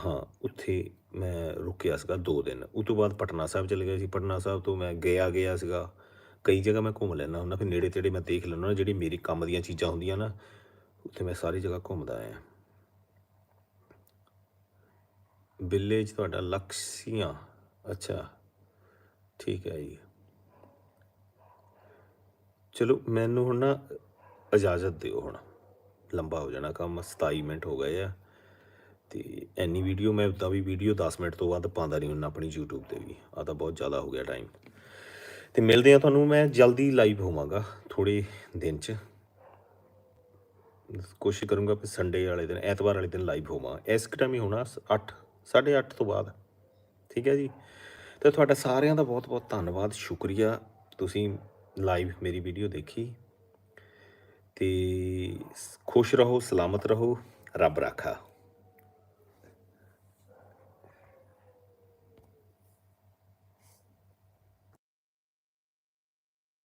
ਹਾਂ, ਉੱਥੇ ਮੈਂ ਰੁਕਿਆ ਸੀਗਾ 2 ਦਿਨ। ਉਸ ਤੋਂ ਬਾਅਦ ਪਟਨਾ ਸਾਹਿਬ ਚਲੇ ਗਿਆ ਸੀ। ਪਟਨਾ ਸਾਹਿਬ ਤੋਂ ਮੈਂ ਗਿਆ ਗਿਆ ਸੀਗਾ। ਕਈ ਜਗ੍ਹਾ ਮੈਂ ਘੁੰਮ ਲੈਣਾ ਹੁੰਦਾ, ਫਿਰ ਨੇੜੇ ਤੇੜੇ ਮੈਂ ਦੇਖ ਲੈਣਾ ਜਿਹੜੀ ਮੇਰੀ ਕੰਮ ਦੀਆਂ ਚੀਜ਼ਾਂ ਹੁੰਦੀਆਂ ਨਾ, ਉੱਥੇ ਮੈਂ ਸਾਰੀ ਜਗ੍ਹਾ ਘੁੰਮਦਾ ਆਇਆ। ਵਿਲੇਜ ਤੁਹਾਡਾ ਲਕਸੀਆਂ ਅੱਛਾ, ਠੀਕ ਹੈ ਜੀ। ਚਲੋ, ਮੈਨੂੰ ਹੁਣ ਨਾ ਇਜਾਜ਼ਤ ਦਿਓ ਹੁਣ। ਲੰਬਾ ਹੋ ਜਾਣਾ ਕੰਮ 27 ਮਿੰਟ ਹੋ ਗਏ ਆ। ਤੇ ਐਨੀ ਵੀਡੀਓ ਮੈਂ ਉਦਾਂ ਵੀ ਵੀਡੀਓ 10 ਮਿੰਟ ਤੋਂ ਵੱਧ ਪਾਉਂਦਾ ਨਹੀਂ ਹੁੰਦਾ ਆਪਣੀ YouTube ਤੇ ਵੀ। ਆ ਤਾਂ ਬਹੁਤ ਜ਼ਿਆਦਾ ਹੋ ਗਿਆ ਟਾਈਮ ਤੇ ਮਿਲਦੇ ਆ ਤੁਹਾਨੂੰ, ਮੈਂ ਜਲਦੀ ਲਾਈਵ ਹੋਵਾਂਗਾ ਥੋੜੇ ਦਿਨ ਚ। ਕੋਸ਼ਿਸ਼ ਕਰੂੰਗਾ ਕਿ ਸੰਡੇ ਵਾਲੇ ਦਿਨ, ਐਤਵਾਰ ਵਾਲੇ ਦਿਨ ਲਾਈਵ ਹੋਵਾਂ। ਇਸ ਟਾਈਮ ਹੀ ਹੋਣਾ 8 8:30 ਤੋਂ ਬਾਅਦ। ਠੀਕ ਹੈ ਜੀ? ਤੇ ਤੁਹਾਡਾ ਸਾਰਿਆਂ ਦਾ ਬਹੁਤ ਬਹੁਤ ਧੰਨਵਾਦ, ਸ਼ੁਕਰੀਆ। ਤੁਸੀਂ ਲਾਈਵ ਮੇਰੀ ਵੀਡੀਓ ਦੇਖੀ। ਤੇ ਖੁਸ਼ ਰਹੋ, ਸਲਾਮਤ ਰਹੋ, ਰੱਬ ਰਾਖਾ।